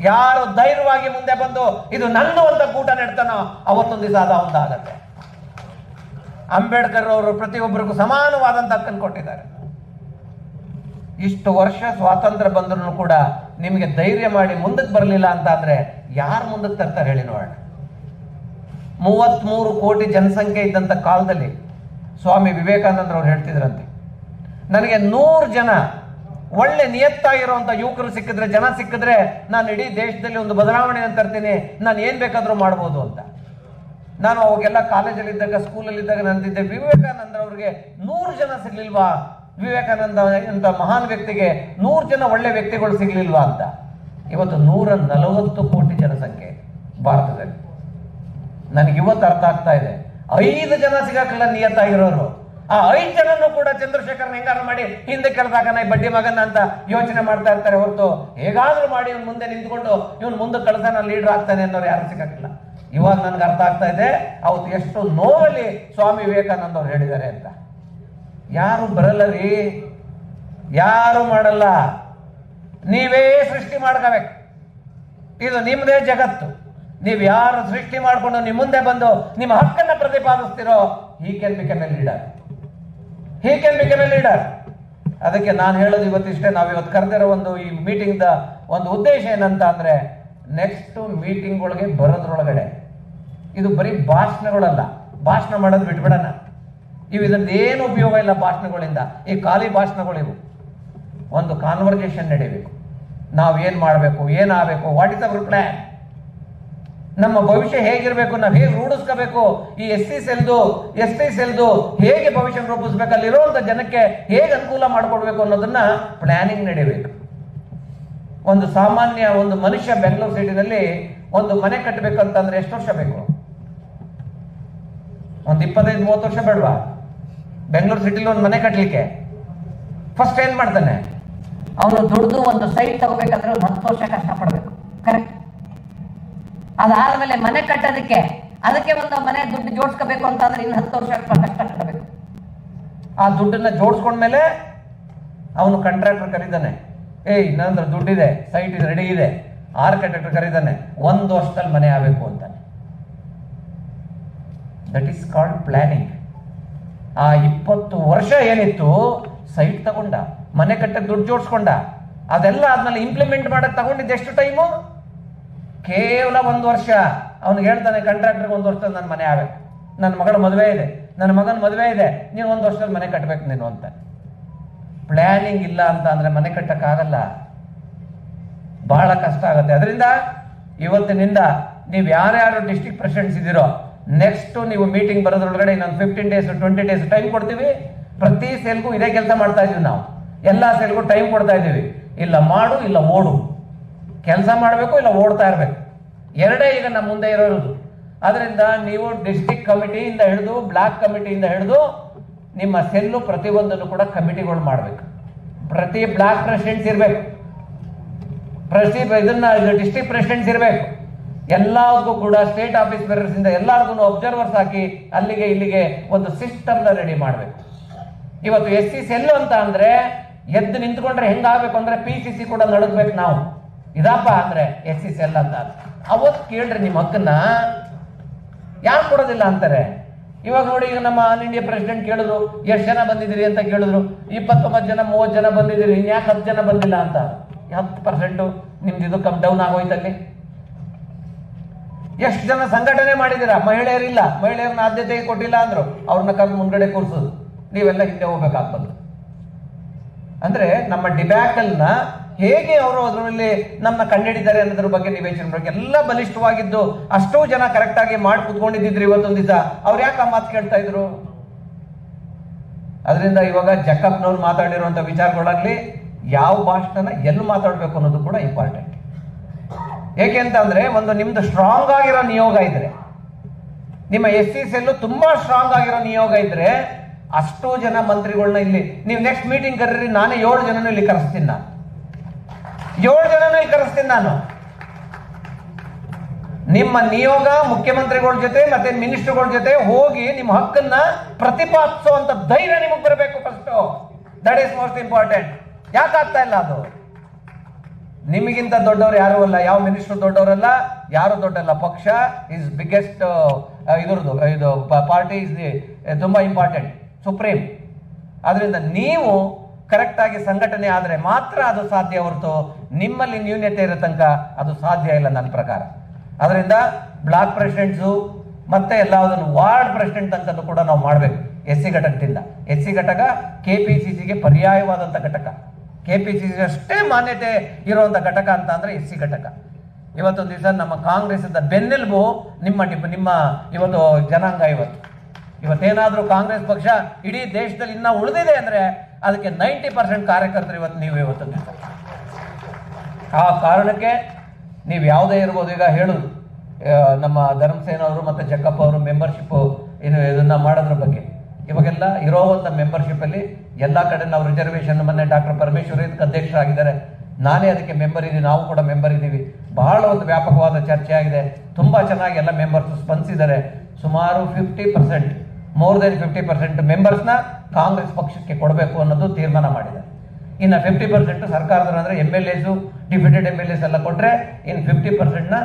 ಯಾರು ಧೈರ್ಯವಾಗಿ ಮುಂದೆ ಬಂದು, ಇದು ನನ್ನ ಅಂತ ಕೂಟ ನೆಡ್ತಾನೋ, ಅವತ್ತೊಂದು ದಿವಸ ಅದ ಒಂದಾಗತ್ತೆ ಅಂಬೇಡ್ಕರ್ ಅವರು ಪ್ರತಿಯೊಬ್ಬರಿಗೂ ಸಮಾನವಾದಂತ ಹಕ್ಕನ್ನು ಕೊಟ್ಟಿದ್ದಾರೆ. ಇಷ್ಟು ವರ್ಷ ಸ್ವಾತಂತ್ರ್ಯ ಬಂದ್ರು ಕೂಡ ನಿಮಗೆ ಧೈರ್ಯ ಮಾಡಿ ಮುಂದಕ್ಕೆ ಬರಲಿಲ್ಲ ಅಂತ ಅಂದ್ರೆ ಯಾರು ಮುಂದಕ್ಕೆ ತರ್ತಾರೆ ಹೇಳಿ ನೋಡೋಣ. ಮೂವತ್ಮೂರು ಕೋಟಿ ಜನಸಂಖ್ಯೆ ಇದ್ದಂಥ ಕಾಲದಲ್ಲಿ ಸ್ವಾಮಿ ವಿವೇಕಾನಂದರವ್ರು ಹೇಳ್ತಿದ್ರಂತೆ. ನನಗೆ ನೂರು ಜನ ಒಳ್ಳೆ ನಿಯತ್ತಾಗಿರುವಂಥ ಯುವಕರು ಸಿಕ್ಕಿದ್ರೆ, ಜನ ಸಿಕ್ಕಿದ್ರೆ ನಾನು ಇಡೀ ದೇಶದಲ್ಲಿ ಒಂದು ಬದಲಾವಣೆಯನ್ನು ತರ್ತೀನಿ, ನಾನು ಏನು ಬೇಕಾದರೂ ಮಾಡ್ಬೋದು ಅಂತ. ನಾನು ಅವಾಗೆಲ್ಲ ಕಾಲೇಜಲ್ಲಿದ್ದಾಗ ಸ್ಕೂಲಲ್ಲಿದ್ದಾಗ ನಂದಿದ್ದೆ. ವಿವೇಕಾನಂದರವ್ರಿಗೆ ನೂರು ಜನ ಸಿಗ್ಲಿಲ್ವಾ? ವಿವೇಕಾನಂದ ಇಂಥ ಮಹಾನ್ ವ್ಯಕ್ತಿಗೆ ನೂರು ಜನ ಒಳ್ಳೆ ವ್ಯಕ್ತಿಗಳು ಸಿಗ್ಲಿಲ್ವಾ ಅಂತ. ಇವತ್ತು ನೂರ ನಲವತ್ತು ಕೋಟಿ ಜನಸಂಖ್ಯೆ ಭಾರತದಲ್ಲಿ. ನನಗೆ ಇವತ್ತು ಅರ್ಥ ಆಗ್ತಾ ಇದೆ. ಐದು ಜನ ಸಿಗಕ್ಕಿಲ್ಲ ನಿಯತ್ತಾಗಿರೋರು ಆ ಐದು ಜನನು ಕೂಡ ಚಂದ್ರಶೇಖರ್ ಹೆಂಗಾರ ಮಾಡಿ ಹಿಂದೆ ಕೆಳದಾಗ ನಾ ಬಡ್ಡಿ ಮಗನ ಅಂತ ಯೋಚನೆ ಮಾಡ್ತಾ ಇರ್ತಾರೆ ಹೊರತು ಹೇಗಾದ್ರೂ ಮಾಡಿ ಇವನು ಮುಂದೆ ನಿಂತ್ಕೊಂಡು ಇವ್ನು ಮುಂದೆ ಕಳ್ತಾನ ಲೀಡರ್ ಆಗ್ತಾನೆ ಅನ್ನೋರು ಯಾರು ಸಿಗಕ್ಕಿಲ್ಲ ಇವಾಗ ನನ್ಗೆ ಅರ್ಥ ಆಗ್ತಾ ಇದೆ. ಅವತ್ತು ಎಷ್ಟು ನೋವಲ್ಲಿ ಸ್ವಾಮಿ ವಿವೇಕಾನಂದ ಅವ್ರು ಹೇಳಿದ್ದಾರೆ ಅಂತ. ಯಾರು ಬರಲ್ಲ ರೀ? ಯಾರು ಮಾಡಲ್ಲ? ನೀವೇ ಸೃಷ್ಟಿ ಮಾಡ್ಕೋಬೇಕು. ಇದು ನಿಮ್ಮದೇ ಜಗತ್ತು. ನೀವು ಯಾರು ಸೃಷ್ಟಿ ಮಾಡಿಕೊಂಡು ನಿಮ್ಮ ಮುಂದೆ ಬಂದು ನಿಮ್ಮ ಹಕ್ಕನ್ನ ಪ್ರತಿಪಾದಿಸ್ತಿರೋ he can become a leader he can become a leader ಅದಕ್ಕೆ ನಾನು ಹೇಳೋದು ಇವತ್ತಿಷ್ಟೇ ನಾವು ಇವತ್ತು ಕರೆದಿರೋ ಒಂದು ಈ ಮೀಟಿಂಗ್ದ ಒಂದು ಉದ್ದೇಶ ಏನಂತ ಅಂದ್ರೆ ನೆಕ್ಸ್ಟ್ ಮೀಟಿಂಗ್ಗಳಿಗೆ ಬರೋದ್ರೊಳಗಡೆ, ಇದು ಬರೀ ಭಾಷಣಗಳಲ್ಲ. ಭಾಷಣ ಮಾಡೋದು ಬಿಟ್ಬಿಡೋಣ. ಇವು ಇದರಿಂದ ಏನು ಉಪಯೋಗ ಇಲ್ಲ ಭಾಷಣಗಳಿಂದ. ಈ ಖಾಲಿ ಭಾಷಣಗಳಿವು ಒಂದು ಕಾನ್ವರ್ಸೇಷನ್ ನಡೀಬೇಕು. ನಾವು ಏನು ಮಾಡಬೇಕು, ಏನಾಗಬೇಕು ವಾಟ್ ಇಸ್ ಅವರ್ ಪ್ಲಾನ್ ನಮ್ಮ ಭವಿಷ್ಯ ಹೇಗಿರಬೇಕು, ನಾವು ಹೇಗೆ ರೂಢಿಸ್ಕೋಬೇಕು? ಈ ಎಸ್ ಸಿ ಸೆಲ್ದು, ಎಸ್ ಟಿ ಸೆಲ್ದು ಹೇಗೆ ಭವಿಷ್ಯ ರೂಪಿಸ್ಬೇಕು ಅಲ್ಲಿರುವಂಥ ಜನಕ್ಕೆ ಹೇಗೆ ಅನುಕೂಲ ಮಾಡಿಕೊಡ್ಬೇಕು ಅನ್ನೋದನ್ನ ಪ್ಲಾನಿಂಗ್ ನಡೀಬೇಕು. ಒಂದು ಸಾಮಾನ್ಯ ಒಂದು ಮನುಷ್ಯ ಬೆಂಗಳೂರು ಸಿಟಿನಲ್ಲಿ ಒಂದು ಮನೆ ಕಟ್ಟಬೇಕಂತಂದ್ರೆ ಎಷ್ಟು ವರ್ಷ ಬೇಕು? ಒಂದು ಇಪ್ಪತ್ತೈದು, ಮೂವತ್ತು ವರ್ಷ ಬೇಡವಾ? ಬೆಂಗಳೂರು ಸಿಟಿಲಿ ಒಂದು ಮನೆ ಕಟ್ಟಲಿಕ್ಕೆ ಫಸ್ಟ್ ಏನು ಮಾಡ್ತಾನೆ? ಅವನು ದುಡ್ದು ಒಂದು ಸೈಟ್ ತಗೋಬೇಕಾದ್ರೆ ಒಂದು ಹತ್ತು ವರ್ಷ ಕಷ್ಟಪಡಬೇಕು. ಕರೆಕ್ಟ್ ಅದಾದ್ಮೇಲೆ ಮನೆ ಕಟ್ಟೋದಕ್ಕೆ, ಅದಕ್ಕೆ ಒಂದು ಮನೆ ದುಡ್ಡು ಜೋಡಿಸ್ಕೋಬೇಕು ಅಂತಂದ್ರೆ ಇನ್ನು ಹತ್ತು ವರ್ಷ ಕಷ್ಟಪಡಬೇಕು. ಆ ದುಡ್ಡನ್ನ ಜೋಡಿಸ್ಕೊಂಡ್ಮೇಲೆ ಅವನು ಕಾಂಟ್ರಾಕ್ಟರ್ ಕರೀತಾನೆ. ಏಯ್ ನಂದ್ರ ದುಡ್ಡಿದೆ ಸೈಟ್ ಇದೆ ರೆಡಿ ಇದೆ. ಆರ್ಕಿಟೆಕ್ಟರ್ ಕರೀತಾನೆ. ಒಂದು ವರ್ಷದಲ್ಲಿ ಮನೆ ಆಗಬೇಕು ಅಂತಾನೆ. ದಟ್ ಈಸ್ ಕಾಲ್ಡ್ ಪ್ಲಾನಿಂಗ್ ಆ ಇಪ್ಪತ್ತು ವರ್ಷ ಏನಿತ್ತು ಸೈಟ್ ತಗೊಂಡ, ಮನೆ ಕಟ್ಟಕ್ಕೆ ದುಡ್ಡು ಜೋಡಿಸ್ಕೊಂಡ. ಅದೆಲ್ಲ ಆದ್ಮೇಲೆ ಇಂಪ್ಲಿಮೆಂಟ್ ಮಾಡಕ್ ತಗೊಂಡಿದ್ದು ಎಷ್ಟು ಟೈಮು ಕೇವಲ ಒಂದು ವರ್ಷ. ಅವ್ನಿಗೆ ಹೇಳ್ತಾನೆ ಕಾಂಟ್ರಾಕ್ಟರ್ಗೆ ಒಂದು ವರ್ಷದಲ್ಲಿ ನನ್ನ ಮನೆ ಆಗಬೇಕು. ನನ್ನ ಮಗಳ ಮದುವೆ ಇದೆ. ನನ್ನ ಮಗನ ಮದುವೆ ಇದೆ. ನೀನು ಒಂದು ವರ್ಷದಲ್ಲಿ ಮನೆ ಕಟ್ಟಬೇಕು ನೀನು ಅಂತ. ಪ್ಲಾನಿಂಗ್ ಇಲ್ಲ ಅಂತ ಅಂದ್ರೆ ಮನೆ ಕಟ್ಟಕ್ಕಾಗಲ್ಲ ಬಹಳ ಕಷ್ಟ ಆಗುತ್ತೆ. ಅದರಿಂದ ಇವತ್ತಿನಿಂದ ನೀವು ಯಾರ್ಯಾರು ಡಿಸ್ಟಿಕ್ ಪ್ರೆಸಿಡೆಂಟ್ಸ್ ಇದ್ದೀರೋ ನೆಕ್ಸ್ಟ್ ನೀವು ಮೀಟಿಂಗ್ ಬರೋದ್ರೊಳಗಡೆ ಇನ್ನೊಂದು fifteen days twenty days time ಕೊಡ್ತೀವಿ. ಪ್ರತಿ ಸೆಲ್ಗೂ ಇದೇ ಕೆಲಸ ಮಾಡ್ತಾ ಇದೀವಿ ನಾವು. ಎಲ್ಲ ಸೆಲ್ಗೂ ಟೈಮ್ ಕೊಡ್ತಾ ಇದ್ದೀವಿ. ಇಲ್ಲ ಮಾಡು, ಇಲ್ಲ ಓಡು. ಕೆಲಸ ಮಾಡಬೇಕು, ಇಲ್ಲ ಓಡ್ತಾ ಇರಬೇಕು. ಎರಡೇ ಈಗ ನಮ್ಮ ಮುಂದೆ ಇರೋದು ಅದರಿಂದ ನೀವು ಡಿಸ್ಟಿಕ್ ಕಮಿಟಿಯಿಂದ ಹಿಡಿದು ಬ್ಲಾಕ್ ಕಮಿಟಿಯಿಂದ ಹಿಡಿದು, ನಿಮ್ಮ ಸೆಲ್ಲು ಪ್ರತಿಯೊಂದನ್ನು ಕೂಡ ಕಮಿಟಿಗಳು ಮಾಡಬೇಕು. ಪ್ರತಿ ಬ್ಲಾಕ್ ಪ್ರೆಸಿಡೆಂಟ್ಸ್ ಇರಬೇಕು. ಪ್ರತಿ ಇದನ್ನ ಡಿಸ್ಟಿಕ್ ಪ್ರೆಸಿಡೆಂಟ್ಸ್ ಇರಬೇಕು. ಎಲ್ಲದಕ್ಕೂ ಕೂಡ ಸ್ಟೇಟ್ ಆಫೀಸ್ ಬೇರರ್ಸ್ ಇಂದ ಎಲ್ಲರಿಗೂ ಅಬ್ಸರ್ವರ್ಸ್ ಹಾಕಿ ಅಲ್ಲಿಗೆ ಇಲ್ಲಿಗೆ ಒಂದು ಸಿಸ್ಟಮ್ನ ರೆಡಿ ಮಾಡಬೇಕು. ಇವತ್ತು ಎಸ್ ಸಿ ಸೆಲ್ ಅಂತ ಅಂದ್ರೆ ಎದ್ದು ನಿಂತ್ಕೊಂಡ್ರೆ ಹೆಂಗಾಗಬೇಕು ಅಂದ್ರೆ ಪಿ ಸಿ ಸಿ ಕೂಡ ನಡಗ್ಬೇಕು ನಾವು. ಇದಪ್ಪ ಅಂದ್ರೆ ಎಸ್ ಸಿ ಸೆಲ್ ಅಂತ. ಅವತ್ತು ಕೇಳ್ರಿ ನಿಮ್ಮ ಹಕ್ಕನ್ನ. ಯಾರು ಕೊಡೋದಿಲ್ಲ ಅಂತಾರೆ? ಇವಾಗ ನೋಡಿ ಈಗ ನಮ್ಮ ಆಲ್ ಇಂಡಿಯಾ ಪ್ರೆಸಿಡೆಂಟ್ ಕೇಳಿದ್ರು ಎಷ್ಟು ಜನ ಬಂದಿದ್ದೀರಿ ಅಂತ ಕೇಳಿದ್ರು. ಇಪ್ಪತ್ತೊಂಬತ್ತು ಜನ ಮೂವತ್ತು ಜನ ಬಂದಿದ್ದೀರಿ, ಇನ್ಯಾಕೆ ಹತ್ತು ಜನ ಬಂದಿಲ್ಲ ಅಂತ. ಹತ್ತು ಪರ್ಸೆಂಟು ನಿಮ್ದು ಇದು ಕಮ್ ಡೌನ್ ಆಗೋಯ್ತಲ್ಲಿ. ಎಷ್ಟು ಜನ ಸಂಘಟನೆ ಮಾಡಿದ್ದೀರಾ? ಮಹಿಳೆಯರಿಲ್ಲ. ಮಹಿಳೆಯರನ್ನ ಆದ್ಯತೆ ಕೊಟ್ಟಿಲ್ಲ ಅಂದ್ರು. ಅವ್ರನ್ನ ಕರೆದು ಮುಂದ್ಗಡೆ ಕೂರಿಸೋದು. ನೀವೆಲ್ಲ ಹಿಂದೆ ಹೋಗ್ಬೇಕಾಗ್ ಬಂತು ಅಂದ್ರೆ ನಮ್ಮ ಡಿಬ್ಯಾಕಲ್ನ ಹೇಗೆ ಅವರು ಅದರಲ್ಲಿ ನಮ್ಮನ್ನ ಕಂಡಿಡಿದ್ದಾರೆ ಅನ್ನೋದ್ರ ಬಗ್ಗೆ ನೀವು ಯೋಚನೆ ಮಾಡಿ ಎಲ್ಲ ಬಲಿಷ್ಠವಾಗಿದ್ದು ಅಷ್ಟೋ ಜನ ಕರೆಕ್ಟ್ ಆಗಿ ಮಾಡಿ ಕುತ್ಕೊಂಡಿದ್ದಿದ್ರು ಇವತ್ತೊಂದು ದಿವಸ. ಅವ್ರು ಯಾಕೆ ಆ ಮಾತು ಕೇಳ್ತಾ ಇದ್ರು? ಅದರಿಂದ ಇವಾಗ ಜಕ್ಕಪ್ನವ್ರು ಮಾತಾಡಿರುವಂತ ವಿಚಾರಗಳಾಗ್ಲಿ, ಯಾವ ಭಾಷಣನ ಎಲ್ಲಿ ಮಾತಾಡ್ಬೇಕು ಅನ್ನೋದು ಕೂಡ ಇಂಪಾರ್ಟೆಂಟ್ ಏಕೆಂತ ಅಂದ್ರೆ ಒಂದು ನಿಮ್ದು ಸ್ಟ್ರಾಂಗ್ ಆಗಿರೋ ನಿಯೋಗ ಇದ್ರೆ. ನಿಮ್ಮ ಎಸ್ ಸಿ ಸೆಲ್ಲು ತುಂಬಾ ಸ್ಟ್ರಾಂಗ್ ಆಗಿರೋ ನಿಯೋಗ ಇದ್ರೆ ಅಷ್ಟು ಜನ ಮಂತ್ರಿಗಳನ್ನ ಇಲ್ಲಿ, ನೀವು ನೆಕ್ಸ್ಟ್ ಮೀಟಿಂಗ್ ಕರೀರಿ, ನಾನೇ ಏಳು ಜನನು ಇಲ್ಲಿ ಕರೆಸ್ತೀನಿ ನಾನು. ಏಳು ಜನನು ಇಲ್ಲಿ ಕರೆಸ್ತೀನಿ ನಾನು. ನಿಮ್ಮ ನಿಯೋಗ ಮುಖ್ಯಮಂತ್ರಿಗಳ ಜೊತೆ ಮತ್ತೆ ಮಿನಿಸ್ಟರ್ಗಳ ಜೊತೆ ಹೋಗಿ ನಿಮ್ಮ ಹಕ್ಕನ್ನ ಪ್ರತಿಪಾದಿಸುವಂತ ಧೈರ್ಯ ನಿಮಗೆ ಬರಬೇಕು first that is most important ಯಾಕಾಗ್ತಾ ಇಲ್ಲ ಅದು? ನಿಮಗಿಂತ ದೊಡ್ಡವರು ಯಾರು ಅಲ್ಲ. ಯಾವ ಮಿನಿಸ್ಟರ್ ದೊಡ್ಡವರಲ್ಲ, ಯಾರು ದೊಡ್ಡಲ್ಲ. ಪಕ್ಷ ಇಸ್ ಬಿಗ್ಗೆಸ್ಟ್ ಇದ್ರದ್ದು, ಇದು ಪಾರ್ಟಿ ಇಸ್ ದಿ ತುಂಬಾ ಇಂಪಾರ್ಟೆಂಟ್ ಸುಪ್ರೀಂ ಅದರಿಂದ ನೀವು ಕರೆಕ್ಟ್ ಆಗಿ ಸಂಘಟನೆ ಆದರೆ ಮಾತ್ರ ಅದು ಸಾಧ್ಯ ಹೊರತು ನಿಮ್ಮಲ್ಲಿ ನ್ಯೂನ್ಯತೆ ಇರೋ ತನಕ ಅದು ಸಾಧ್ಯ ಇಲ್ಲ ನನ್ನ ಪ್ರಕಾರ. ಅದರಿಂದ ಬ್ಲಾಕ್ ಪ್ರೆಸಿಡೆಂಟ್ಸು ಮತ್ತೆ ಎಲ್ಲಾವುದನ್ನು ವಾರ್ಡ್ ಪ್ರೆಸಿಡೆಂಟ್ ಅಂತ ಕೂಡ ನಾವು ಮಾಡಬೇಕು. ಎಸ್ ಸಿ ಘಟಕದಿಂದ. ಎಸ್ ಸಿ ಘಟಕ ಕೆ ಪಿ ಸಿ ಸಿಗೆ ಪರ್ಯಾಯವಾದಂಥ ಘಟಕ. ಕೆ ಪಿ ಸಿ ಅಷ್ಟೇ ಮಾನ್ಯತೆ ಇರುವಂಥ ಘಟಕ ಅಂತ ಅಂದ್ರೆ ಎಸ್ ಸಿ ಘಟಕ. ಇವತ್ತೊಂದು ದಿವಸ ನಮ್ಮ ಕಾಂಗ್ರೆಸ್ ಬೆನ್ನೆಲುಬು ನಿಮ್ಮ ನಿಮ್ಮ- ಇವತ್ತು ಜನಾಂಗ ಇವತ್ತು. ಇವತ್ತೇನಾದ್ರೂ ಕಾಂಗ್ರೆಸ್ ಪಕ್ಷ ಇಡೀ ದೇಶದಲ್ಲಿ ಇನ್ನೂ ಉಳಿದಿದೆ ಅಂದ್ರೆ ಅದಕ್ಕೆ ನೈಂಟಿ ಪರ್ಸೆಂಟ್ ಕಾರ್ಯಕರ್ತರು ಇವತ್ತು ನೀವು ಇವತ್ತು ದಿವಸ ಆ ಕಾರಣಕ್ಕೆ ನೀವು ಯಾವುದೇ ಇರ್ಬೋದು, ಈಗ ಹೇಳುದು ನಮ್ಮ ಧರ್ಮಸೇನ ಅವರು ಮತ್ತೆ ಜಕ್ಕಪ್ಪ ಅವರು ಮೆಂಬರ್ಶಿಪ್ಪು ಇದು ಇದನ್ನ ಮಾಡೋದ್ರ ಬಗ್ಗೆ. ಇವಾಗೆಲ್ಲ ಇರೋವಂಥ ಮೆಂಬರ್ಶಿಪ್ ಅಲ್ಲಿ ಎಲ್ಲ ಕಡೆ ನಾವು ರಿಸರ್ವೇಶನ್ ಮೊನ್ನೆ ಡಾಕ್ಟರ್ ಪರಮೇಶ್ವರ್ ಅಧ್ಯಕ್ಷರಾಗಿದ್ದಾರೆ. ನಾನೇ ಅದಕ್ಕೆ ಮೆಂಬರ್ ಇದ್ದೀವಿ ನಾವು ಕೂಡ ಮೆಂಬರ್ ಇದ್ದೀವಿ ಬಹಳ ಒಂದು ವ್ಯಾಪಕವಾದ ಚರ್ಚೆ ಆಗಿದೆ. ತುಂಬಾ ಚೆನ್ನಾಗಿ ಎಲ್ಲ ಮೆಂಬರ್ಸ್ ಸ್ಪಂದಿಸಿದ್ದಾರೆ. ಸುಮಾರು fifty percent more than fifty percent ಮೆಂಬರ್ಸ್ನ Congress ಪಕ್ಷಕ್ಕೆ ಕೊಡಬೇಕು ಅನ್ನೋದು ತೀರ್ಮಾನ ಮಾಡಿದೆ ಇನ್ನು ಫಿಫ್ಟಿ ಪರ್ಸೆಂಟ್ ಸರ್ಕಾರದವ್ರು ಅಂದರೆ M L S deputed M L S ಎಲ್ಲ ಕೊಟ್ಟರೆ ಇನ್ನು fifty ಪರ್ಸೆಂಟ್ನ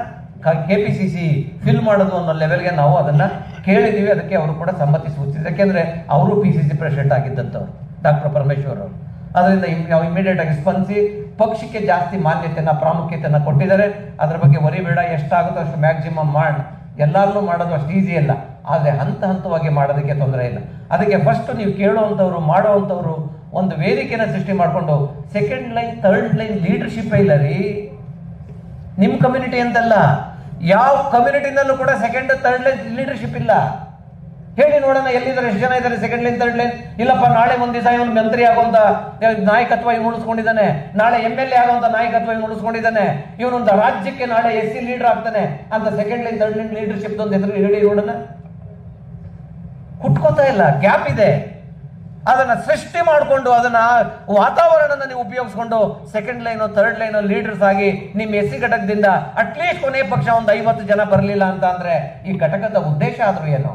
K P C C fill ಮಾಡೋದು ಅನ್ನೋ ಲೆವೆಲ್ಗೆ ನಾವು ಅದನ್ನ ಕೇಳಿದೀವಿ. ಅದಕ್ಕೆ ಅವರು ಕೂಡ ಸಮ್ಮತಿ ಸೂಚಿಸಿದ್ರು. ಯಾಕೆಂದ್ರೆ ಅವರು ಪಿ ಸಿ ಸಿ ಪ್ರೆಸಿಡೆಂಟ್ ಆಗಿದ್ದಂಥವ್ರು ಡಾಕ್ಟರ್ ಪರಮೇಶ್ವರ್ ಅವರು. ಅದರಿಂದ ಇಮಿಡಿಯೇಟ್ ಆಗಿ ಸ್ಪಂದಿಸಿ ಪಕ್ಷಕ್ಕೆ ಜಾಸ್ತಿ ಮಾನ್ಯತೆಯನ್ನ ಪ್ರಾಮುಖ್ಯತೆಯನ್ನ ಕೊಟ್ಟಿದ್ದಾರೆ. ಅದ್ರ ಬಗ್ಗೆ ವರಿಬೇಡ ಎಷ್ಟಾಗುತ್ತೋ ಅಷ್ಟು ಮ್ಯಾಕ್ಸಿಮಮ್ ಮಾಡಿ ಎಲ್ಲಾರನ್ನೂ ಮಾಡೋದು ಅಷ್ಟು ಈಸಿ ಅಲ್ಲ. ಆದರೆ ಹಂತ ಹಂತವಾಗಿ ಮಾಡೋದಕ್ಕೆ ತೊಂದರೆ ಇಲ್ಲ. ಅದಕ್ಕೆ ಫಸ್ಟ್ ನೀವು ಕೇಳುವಂಥವ್ರು, ಮಾಡುವಂಥವ್ರು ಒಂದು ವೇದಿಕೆನ ಸೃಷ್ಟಿ ಮಾಡಿಕೊಂಡು second line third line leadership ಇಲ್ಲ ರೀ. ನಿಮ್ಮ ಕಮ್ಯುನಿಟಿ ಅಂತಲ್ಲ. ಯಾವ ಕಮ್ಯುನಿಟಿನಲ್ಲೂ ಕೂಡ ಸೆಕೆಂಡ್ ಥರ್ಡ್ ಲೈನ್ ಲೀಡರ್ಶಿಪ್ ಇಲ್ಲ. ಹೇಳಿ ನೋಡೋಣ, ಎಲ್ಲಿದ್ದಾರೆ, ಎಷ್ಟು ಜನ ಇದ್ದಾರೆ ಸೆಕೆಂಡ್ ಲೈನ್ ಥರ್ಡ್ ಲೈನ್ ಇಲ್ಲಪ್ಪ, ನಾಳೆ ಒಂದು ದಿವಸ ಇವನು ಮಂತ್ರಿ ಆಗುವಂತ ನಾಯಕತ್ವ ಇವನು ಉಳಿಸ್ಕೊಂಡಿದ್ದಾನೆ. ನಾಳೆ ಎಂ ಎಲ್ ಎ ಆಗುವಂತ ನಾಯಕತ್ವ ಇವನು ಉಳಿಸ್ಕೊಂಡಿದ್ದಾನೆ. ಇವನೊಂದು ರಾಜ್ಯಕ್ಕೆ ನಾಳೆ ಎಸ್ ಸಿ ಲೀಡರ್ ಆಗ್ತಾನೆ. ಅಂತ second line third line leadership ಒಂದು ಹೆಸರು ಹೇಳಿ ನೋಡೋಣ. ಕುಟ್ಕೋತಾ ಇಲ್ಲ ಗ್ಯಾಪ್ ಇದೆ. ಅದನ್ನ ಸೃಷ್ಟಿ ಮಾಡಿಕೊಂಡು ಅದನ್ನ ವಾತಾವರಣನ ನೀವು ಉಪಯೋಗಿಸ್ಕೊಂಡು second line third line leaders ಆಗಿ ನಿಮ್ಮ ಎಸ್ ಸಿ ಘಟಕದಿಂದ ಅಟ್ಲೀಸ್ಟ್ ಕೊನೆ ಪಕ್ಷ ಒಂದು ಐವತ್ತು ಜನ ಬರಲಿಲ್ಲ ಅಂತ ಅಂದ್ರೆ ಈ ಘಟಕದ ಉದ್ದೇಶ ಆದ್ರೂ ಏನು?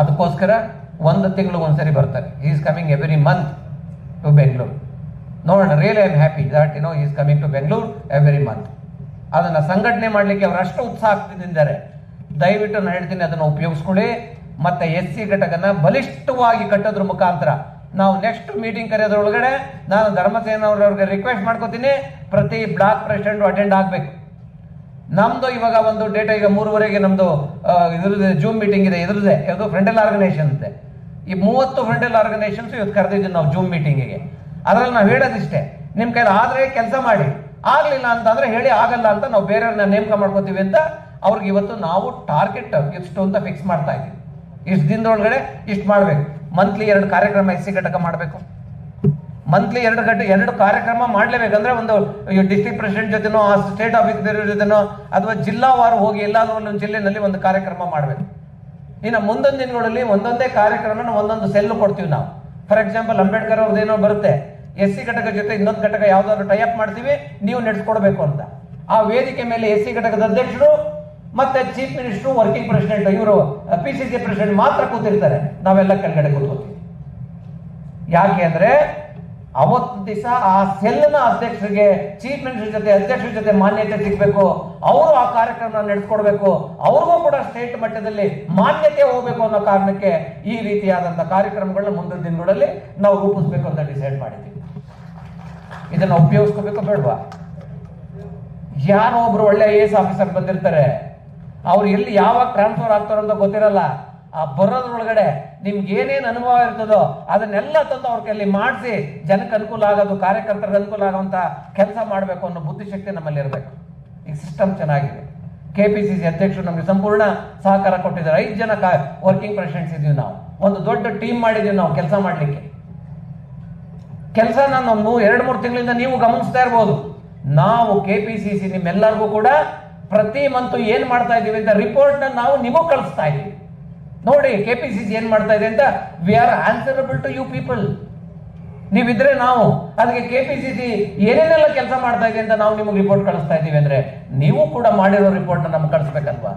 ಅದಕ್ಕೋಸ್ಕರ ಒಂದು ತಿಂಗಳು ಒಂದ್ಸರಿ ಬರ್ತಾರೆ. Is coming every month to Bengaluru ನೋಡೋಣ really I am happy that you know is coming to Bengaluru every month ಅದನ್ನ ಸಂಘಟನೆ ಮಾಡಲಿಕ್ಕೆ ಅವರು ಅಷ್ಟು ಆಗ್ತಿದ್ದಾರೆ ದಯವಿಟ್ಟು ನಾನು ಹೇಳ್ತೀನಿ, ಅದನ್ನು ಉಪಯೋಗಿಸ್ಕೊಳ್ಳಿ. ಮತ್ತೆ ಎಸ್ ಸಿ ಘಟಕನ ಬಲಿಷ್ಠವಾಗಿ ಕಟ್ಟೋದ್ರ ಮುಖಾಂತರ. ನಾವು ನೆಕ್ಸ್ಟ್ ಮೀಟಿಂಗ್ ಕರೆಯೋದ್ರೊಳಗಡೆ ನಾನು ಧರ್ಮಸೇನ ಅವ್ರವ್ರಿಗೆ ರಿಕ್ವೆಸ್ಟ್ ಮಾಡ್ಕೋತೀನಿ, ಪ್ರತಿ ಬ್ಲಾಕ್ ಪ್ರೆಸಿಡೆಂಟ್ ಅಟೆಂಡ್ ಆಗಬೇಕು. ನಮ್ದು ಇವಾಗ ಒಂದು ಡೇಟಾ ಈಗ ಮೂರುವರೆಗೆ ನಮ್ದು ಇದ್ರದ್ದು ಜೂಮ್ ಮೀಟಿಂಗ್ ಇದೆ, ಇದ್ರದ್ದೇ, ಯಾವುದು ಫ್ರೆಂಡಲ್ ಆರ್ಗನೈಸೇಷನ್ ಅಂತೆ ಈ ಮೂವತ್ತು ಫ್ರೆಂಡಲ್ ಆರ್ಗನೈಸೇಷನ್ಸ್ ಇವತ್ತು ಕರೆದಿದ್ದೀವಿ ನಾವು ಜೂಮ್ ಮೀಟಿಂಗಿಗೆ ಅದ್ರಲ್ಲಿ ನಾವು ಹೇಳೋದಿಷ್ಟೇ ನಿಮ್ಮ ಕೈಲಿ ಆದ್ರೆ ಕೆಲಸ ಮಾಡಿ. ಆಗಲಿಲ್ಲ ಅಂತಂದ್ರೆ ಹೇಳಿ ಆಗಲ್ಲ ಅಂತ ನಾವು ಬೇರೆಯವ್ರನ್ನ ನೇಮಕ ಮಾಡ್ಕೋತೀವಿ ಅಂತ ಅವ್ರಿಗೆ ಇವತ್ತು ನಾವು ಟಾರ್ಗೆಟ್ ಎಷ್ಟು ಅಂತ ಫಿಕ್ಸ್ ಮಾಡ್ತಾ ಇದ್ದೀವಿ. ಇಷ್ಟು ದಿನದೊಳಗಡೆ ಇಷ್ಟು ಮಾಡಬೇಕು. ಮಂತ್ಲಿ ಎರಡು ಕಾರ್ಯಕ್ರಮ ಎಸ್ ಸಿ ಘಟಕ ಮಾಡಬೇಕು. ಮಂತ್ಲಿ ಎರಡು ಗಂಟೆ ಎರಡು ಕಾರ್ಯಕ್ರಮ ಮಾಡ್ಲೇಬೇಕಂದ್ರೆ ಒಂದು ಡಿಸ್ಟ್ರಿಕ್ಟ್ ಪ್ರೆಸಿಡೆಂಟ್ ಜೊತೆನೋ, ಆ ಸ್ಟೇಟ್ ಆಫೀಸರ್ ಜೊತೆನೋ, ಅಥವಾ ಜಿಲ್ಲಾವಾರು ಹೋಗಿ ಎಲ್ಲಾದ್ರೂ ಒಂದೊಂದು ಜಿಲ್ಲೆನಲ್ಲಿ ಒಂದು ಕಾರ್ಯಕ್ರಮ ಮಾಡಬೇಕು. ಇನ್ನು ಮುಂದೊಂದು ದಿನಗಳಲ್ಲಿ ಒಂದೊಂದೇ ಕಾರ್ಯಕ್ರಮನ ಒಂದೊಂದು ಸೆಲ್ ಕೊಡ್ತೀವಿ ನಾವು. ಫಾರ್ ಎಕ್ಸಾಂಪಲ್ ಅಂಬೇಡ್ಕರ್ ಅವ್ರದ್ದೇನೋ ಬರುತ್ತೆ. ಎಸ್ ಸಿ ಘಟಕ ಜೊತೆ ಇನ್ನೊಂದು ಘಟಕ ಯಾವ್ದಾದ್ರು ಟೈಅಪ್ ಮಾಡ್ತೀವಿ, ನೀವು ನಡೆಸ್ಕೊಡ್ಬೇಕು ಅಂತ. ಆ ವೇದಿಕೆ ಮೇಲೆ ಎಸ್ ಸಿ ಘಟಕದ ಅಧ್ಯಕ್ಷರು ಮತ್ತೆ ಚೀಫ್ ಮಿನಿಸ್ಟರ್, ವರ್ಕಿಂಗ್ ಪ್ರೆಸಿಡೆಂಟ್ ಇವರು ಪಿ ಸಿ ಸಿ ಪ್ರೆಸಿಡೆಂಟ್ ಮಾತ್ರ ಕೂತಿರ್ತಾರೆ. ನಾವೆಲ್ಲ ಕೆಳಗಡೆ ಕೂತ್ಕೋತೀವಿ. ಯಾಕೆ ಅಂದ್ರೆ ಅವತ್ತು ದಿವಸ ಆ ಸೆಲ್ನ ಅಧ್ಯಕ್ಷರಿಗೆ, ಚೀಫ್ ಮಿನಿಸ್ಟರ್ ಜೊತೆ, ಅಧ್ಯಕ್ಷರ ಜೊತೆ ಮಾನ್ಯತೆ ಸಿಗಬೇಕು. ಅವರು ಆ ಕಾರ್ಯಕ್ರಮ ನಡೆಸ್ಕೊಡ್ಬೇಕು. ಅವ್ರಿಗೂ ಕೂಡ ಸ್ಟೇಟ್ ಮಟ್ಟದಲ್ಲಿ ಮಾನ್ಯತೆ ಹೋಗ್ಬೇಕು ಅನ್ನೋ ಕಾರಣಕ್ಕೆ ಈ ರೀತಿಯಾದಂಥ ಕಾರ್ಯಕ್ರಮಗಳನ್ನ ಮುಂದಿನ ದಿನಗಳಲ್ಲಿ ನಾವು ರೂಪಿಸ್ಬೇಕು ಅಂತ ಡಿಸೈಡ್ ಮಾಡಿದ್ದೀವಿ. ಇದನ್ನ ಉಪಯೋಗಿಸ್ಕೋಬೇಕು ಬೇಡವಾ? ಯಾರೋ ಒಬ್ರು ಒಳ್ಳೆ ಐ ಎಸ್ ಆಫೀಸರ್ ಬಂದಿರ್ತಾರೆ. ಅವ್ರು ಎಲ್ಲಿ ಯಾವಾಗ ಟ್ರಾನ್ಸ್ಫರ್ ಆಗ್ತಾರೋ ಅಂತ ಗೊತ್ತಿರಲ್ಲ. ಆ ಬರೋದ್ರೊಳಗಡೆ ನಿಮ್ಗೆ ಏನೇನು ಅನುಭವ ಇರ್ತದೋ ಅದನ್ನೆಲ್ಲ ತಂದು ಅವ್ರ ಕೈಲಿ ಮಾಡಿಸಿ ಜನಕ್ಕೆ ಅನುಕೂಲ ಆಗೋದು, ಕಾರ್ಯಕರ್ತರಿಗೆ ಅನುಕೂಲ ಆಗುವಂತ ಕೆಲಸ ಮಾಡಬೇಕು ಅನ್ನೋ ಬುದ್ಧಿಶಕ್ತಿ ನಮ್ಮಲ್ಲಿ ಇರಬೇಕು. ಈ ಸಿಸ್ಟಮ್ ಚೆನ್ನಾಗಿದೆ. ಕೆ ಪಿ ಸಿ ಸಿ ಅಧ್ಯಕ್ಷರು ನಮಗೆ ಸಂಪೂರ್ಣ ಸಹಕಾರ ಕೊಟ್ಟಿದ್ದಾರೆ. ಐದು ಜನ ವರ್ಕಿಂಗ್ ಪ್ರೆಸಿಡೆಂಟ್ಸ್ ಇದೀವಿ ನಾವು. ಒಂದು ದೊಡ್ಡ ಟೀಮ್ ಮಾಡಿದೀವಿ ನಾವು ಕೆಲಸ ಮಾಡಲಿಕ್ಕೆ. ಕೆಲಸ ನಾನು ಎರಡು, ಮೂರು ತಿಂಗಳಿಂದ ನೀವು ಗಮನಿಸ್ತಾ ಇರ್ಬೋದು. ನಾವು ಕೆ ಪಿ ಸಿ ಸಿ ನಿಮ್ಮೆಲ್ಲರಿಗೂ ಕೂಡ ಪ್ರತಿ ಮಂತು ಏನ್ ಮಾಡ್ತಾ ಇದೀವಿ ಅಂತ ರಿಪೋರ್ಟ್ ನಾವು ನಿಮಗೂ ಕಳಿಸ್ತಾ ಇದೀವಿ. ನೋಡಿ ಕೆ ಪಿ ಸಿ ಸಿ ಏನ್ ಮಾಡ್ತಾ ಇದೆ ಅಂತ we are answerable to you people ನೀವಿದ್ರೆ ನಾವು, ಅದಕ್ಕೆ ಕೆ ಪಿ ಸಿ ಸಿ ಏನೇನೆಲ್ಲ ಕೆಲಸ ಮಾಡ್ತಾ ಇದೆ ಅಂತ ನಾವು ನಿಮಗೆ ರಿಪೋರ್ಟ್ ಕಳಿಸ್ತಾ ಇದೀವಿ ಅಂದ್ರೆ, ನೀವು ಕೂಡ ಮಾಡಿರೋ ರಿಪೋರ್ಟ್ ನಮ್ಗೆ ಕಳಿಸ್ಬೇಕಲ್ವಾ?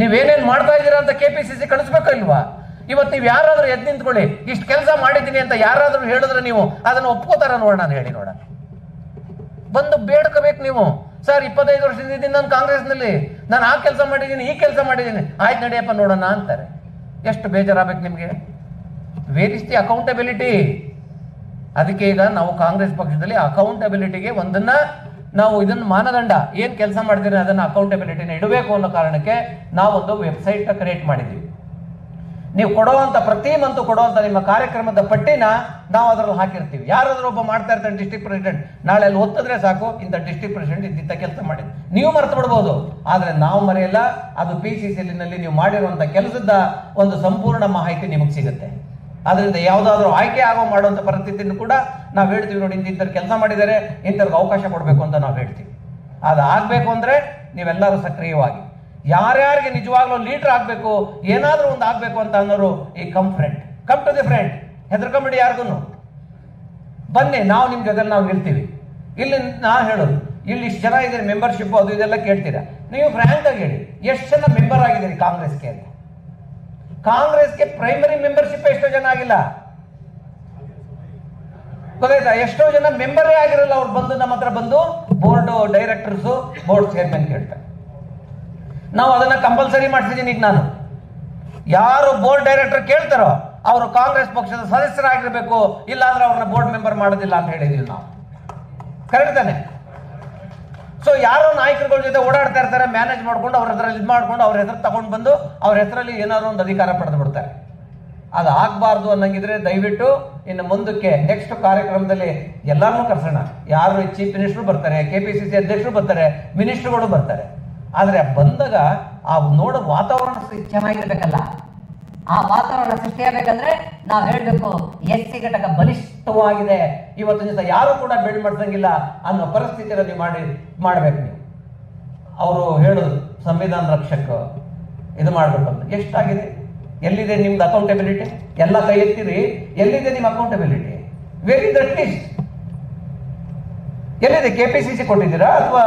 ನೀವೇನೇನ್ ಮಾಡ್ತಾ ಇದ್ದೀರಾ ಅಂತ ಕೆ ಪಿ ಸಿ ಸಿ ಕಳಿಸ್ಬೇಕಲ್ವಾ ಇವತ್ತು ನೀವು ಯಾರಾದ್ರೂ ಎದ್ದು ನಿಂತ್ಕೊಳ್ಳಿ, ಇಷ್ಟು ಕೆಲಸ ಮಾಡಿದ್ದೀನಿ ಅಂತ ಯಾರಾದ್ರೂ ಹೇಳಿದ್ರೆ ನೀವು ಅದನ್ನು ಒಪ್ಕೋತಾರ ನೋಡೋಣ ಹೇಳಿ ನೋಡೋಣ. ಬಂದು ಬೇಡ್ಕೋಬೇಕು ನೀವು. ಸರ್ ಇಪ್ಪತ್ತೈದು ವರ್ಷದಿಂದ ಇದ್ದೀನಿ, ನಾನು ಕಾಂಗ್ರೆಸ್ನಲ್ಲಿ. ನಾನು ಆ ಕೆಲಸ ಮಾಡಿದ್ದೀನಿ, ಈ ಕೆಲಸ ಮಾಡಿದ್ದೀನಿ. ಆಯ್ತು ನಡೆಯಪ್ಪ, ನೋಡೋಣ, ಅಂತಾರೆ. ಎಷ್ಟು ಬೇಜಾರಾಗಬೇಕು ನಿಮಗೆ? Where is the accountability. ಅದಕ್ಕೆ ಈಗ ನಾವು ಕಾಂಗ್ರೆಸ್ ಪಕ್ಷದಲ್ಲಿ ಅಕೌಂಟಬಿಲಿಟಿಗೆ ಒಂದನ್ನ ನಾವು ಇದನ್ನ ಮಾನದಂಡ, ಏನು ಕೆಲಸ ಮಾಡ್ತೀರಿ ಅದನ್ನ ಅಕೌಂಟಬಿಲಿಟಿನ ಇಡಬೇಕು ಅನ್ನೋ ಕಾರಣಕ್ಕೆ ನಾವೊಂದು ವೆಬ್ಸೈಟ್ ಕ್ರಿಯೇಟ್ ಮಾಡಿದ್ದೀವಿ. ನೀವು ಕೊಡುವಂತ ಪ್ರತಿ ಮಂತು ಕೊಡುವಂತ ನಿಮ್ಮ ಕಾರ್ಯಕ್ರಮದ ಪಟ್ಟಿನ ನಾವು ಅದರಲ್ಲಿ ಹಾಕಿರ್ತೀವಿ. ಯಾರಾದ್ರೂ ಒಬ್ಬ ಮಾಡ್ತಾ ಇರ್ತಾನೆ ಡಿಸ್ಟ್ರಿಕ್ಟ್ ಪ್ರೆಸಿಡೆಂಟ್ ನಾಳೆ ಅಲ್ಲಿ ಒತ್ತಿದ್ರೆ ಸಾಕು, ಇಂಥ ಡಿಸ್ಟ್ರಿಕ್ಟ್ ಪ್ರೆಸಿಡೆಂಟ್ ಇದ್ದಿದ್ದ ಕೆಲಸ ಮಾಡಿ ನೀವು ಮರೆತು ಬಿಡ್ಬೋದು. ಆದ್ರೆ ನಾವು ಮರೆಯಲ್ಲ, ಅದು ಪಿ ಸಿ ನಲ್ಲಿ ನೀವು ಮಾಡಿರುವಂತ ಕೆಲಸದ ಒಂದು ಸಂಪೂರ್ಣ ಮಾಹಿತಿ ನಿಮಗೆ ಸಿಗುತ್ತೆ. ಅದರಿಂದ ಯಾವುದಾದ್ರೂ ಆಯ್ಕೆ ಆಗೋ ಮಾಡುವಂತ ಪರಿಸ್ಥಿತಿಯನ್ನು ಕೂಡ ನಾವು ಹೇಳ್ತೀವಿ ನೋಡಿ ಇಂಥವ್ರು ಕೆಲಸ ಮಾಡಿದ್ದಾರೆ ಇಂಥವ್ರಿಗೆ ಅವಕಾಶ ಕೊಡಬೇಕು ಅಂತ ನಾವು ಹೇಳ್ತೀವಿ. ಅದು ಆಗಬೇಕು ಅಂದ್ರೆ ನೀವೆಲ್ಲರೂ ಸಕ್ರಿಯವಾಗಿ. ಯಾರ್ಯಾರಿಗೆ ನಿಜವಾಗ್ಲೂ ಲೀಡರ್ ಆಗ್ಬೇಕು, ಏನಾದರೂ ಒಂದು ಆಗ್ಬೇಕು ಅಂತ ಅನ್ನೋರು ಈ come front come to the front ಹೆದರ್ಕೊಂಬಿಡಿ ಯಾರಿಗೂ ಬನ್ನಿ, ನಾವು ನಿಮ್ಮ ಜೊತೆ ನಾವು ನಿಲ್ತೀವಿ ಇಲ್ಲಿ ನಾ ಹೇಳೋದು, ಇಲ್ಲಿ ಇಷ್ಟು ಜನ ಇದ್ದೀರಿ ಮೆಂಬರ್ಶಿಪ್ ಅದು ಇದೆಲ್ಲ ಕೇಳ್ತೀರಾ? ನೀವು ಫ್ರ್ಯಾಂಕ್ ಆಗಿ ಹೇಳಿ, ಎಷ್ಟು ಜನ ಮೆಂಬರ್ ಆಗಿದ್ದೀರಿ ಕಾಂಗ್ರೆಸ್ಗೆ ಅಂತ. ಕಾಂಗ್ರೆಸ್ಗೆ ಪ್ರೈಮರಿ ಮೆಂಬರ್ಶಿಪ್ ಎಷ್ಟೋ ಜನ ಆಗಿಲ್ಲ. ಗೊತ್ತಾಯ್ತಾ? ಎಷ್ಟೋ ಜನ ಮೆಂಬರೇ ಆಗಿರಲ್ಲ, ಅವ್ರು ಬಂದು ನಮ್ಮ ಹತ್ರ ಬಂದು ಬೋರ್ಡ್ ಡೈರೆಕ್ಟರ್ಸು ಬೋರ್ಡ್ ಚೇರ್ಮನ್ ಕೇಳ್ತಾರೆ. ನಾವು ಅದನ್ನ ಕಂಪಲ್ಸರಿ ಮಾಡ್ತಿದ್ದೀನಿ ಈಗ ನಾನು. ಯಾರು ಬೋರ್ಡ್ ಡೈರೆಕ್ಟರ್ ಕೇಳ್ತಾರೋ ಅವರು ಕಾಂಗ್ರೆಸ್ ಪಕ್ಷದ ಸದಸ್ಯರಾಗಿರ್ಬೇಕು ಇಲ್ಲ ಅಂದ್ರೆ ಅವ್ರನ್ನ ಬೋರ್ಡ್ ಮೆಂಬರ್ ಮಾಡೋದಿಲ್ಲ ಅಂತ ಹೇಳಿದೀವಿ ನಾವು. ಕರೆಕ್ಟ್ ತಾನೆ? ಸೊ ಯಾರೋ ನಾಯಕರುಗಳ ಜೊತೆ ಓಡಾಡ್ತಾ ಇರ್ತಾರೆ ಮ್ಯಾನೇಜ್ ಮಾಡ್ಕೊಂಡು ಅವ್ರ ಹೆಸರಲ್ಲಿ ಇದು ಮಾಡ್ಕೊಂಡು ಅವ್ರ ಹೆಸರು ತಗೊಂಡು ಬಂದು ಅವ್ರ ಹೆಸರಲ್ಲಿ ಏನಾದ್ರು ಒಂದು ಅಧಿಕಾರ ಪಡೆದು ಬಿಡ್ತಾರೆ. ಅದು ಆಗ್ಬಾರ್ದು ಅನ್ನಂಗಿದ್ರೆ ದಯವಿಟ್ಟು ಇನ್ನು ಮುಂದಕ್ಕೆ ನೆಕ್ಸ್ಟ್ ಕಾರ್ಯಕ್ರಮದಲ್ಲಿ ಎಲ್ಲರನ್ನೂ ಕರ್ಸೋಣ. ಯಾರು ಚೀಫ್ ಮಿನಿಸ್ಟರ್ ಬರ್ತಾರೆ ಕೆ ಪಿ ಸಿ ಸಿ ಅಧ್ಯಕ್ಷರು ಬರ್ತಾರೆ ಮಿನಿಸ್ಟರ್ಗಳು ಬರ್ತಾರೆ. ಆದ್ರೆ ಬಂದಾಗ ಆ ನೋಡೋ ವಾತಾವರಣ ಚೆನ್ನಾಗಿರ್ಬೇಕಲ್ಲ. ಆ ವಾತಾವರಣ ಸೃಷ್ಟಿಯಾಗಬೇಕಂದ್ರೆ ನಾವು ಹೇಳಬೇಕು ಎಸ್ ಸಿ ಘಟಕ ಬಲಿಷ್ಠವಾಗಿದೆ. ಇವತ್ತು ದಿವಸ ಯಾರು ಕೂಡ ಬೆಳ್ ಮಾಡ್ಸಂಗಿಲ್ಲ ಅನ್ನೋ ಪರಿಸ್ಥಿತಿಯಲ್ಲಿ ಮಾಡಿ, ಮಾಡ್ಬೇಕು ನೀವು. ಅವರು ಹೇಳೋದು, ಸಂವಿಧಾನ ರಕ್ಷಕ, ಇದು ಮಾಡಬೇಕು ಅಂತ. ಎಷ್ಟಾಗಿದೆ? ಎಲ್ಲಿದೆ ನಿಮ್ದು ಅಕೌಂಟೆಬಿಲಿಟಿ ಎಲ್ಲ ಕೈ ಎತ್ತಿರಿ? ಎಲ್ಲಿದೆ ನಿಮ್ಮ ಅಕೌಂಟೆಬಿಲಿಟಿ ವೆರಿ ದಟ್ ಲಿಸ್ಟ್ ಎಲ್ಲಿದೆ ಕೆ ಪಿ ಸಿ ಸಿ ಕೊಟ್ಟಿದ್ದೀರಾ? ಅಥವಾ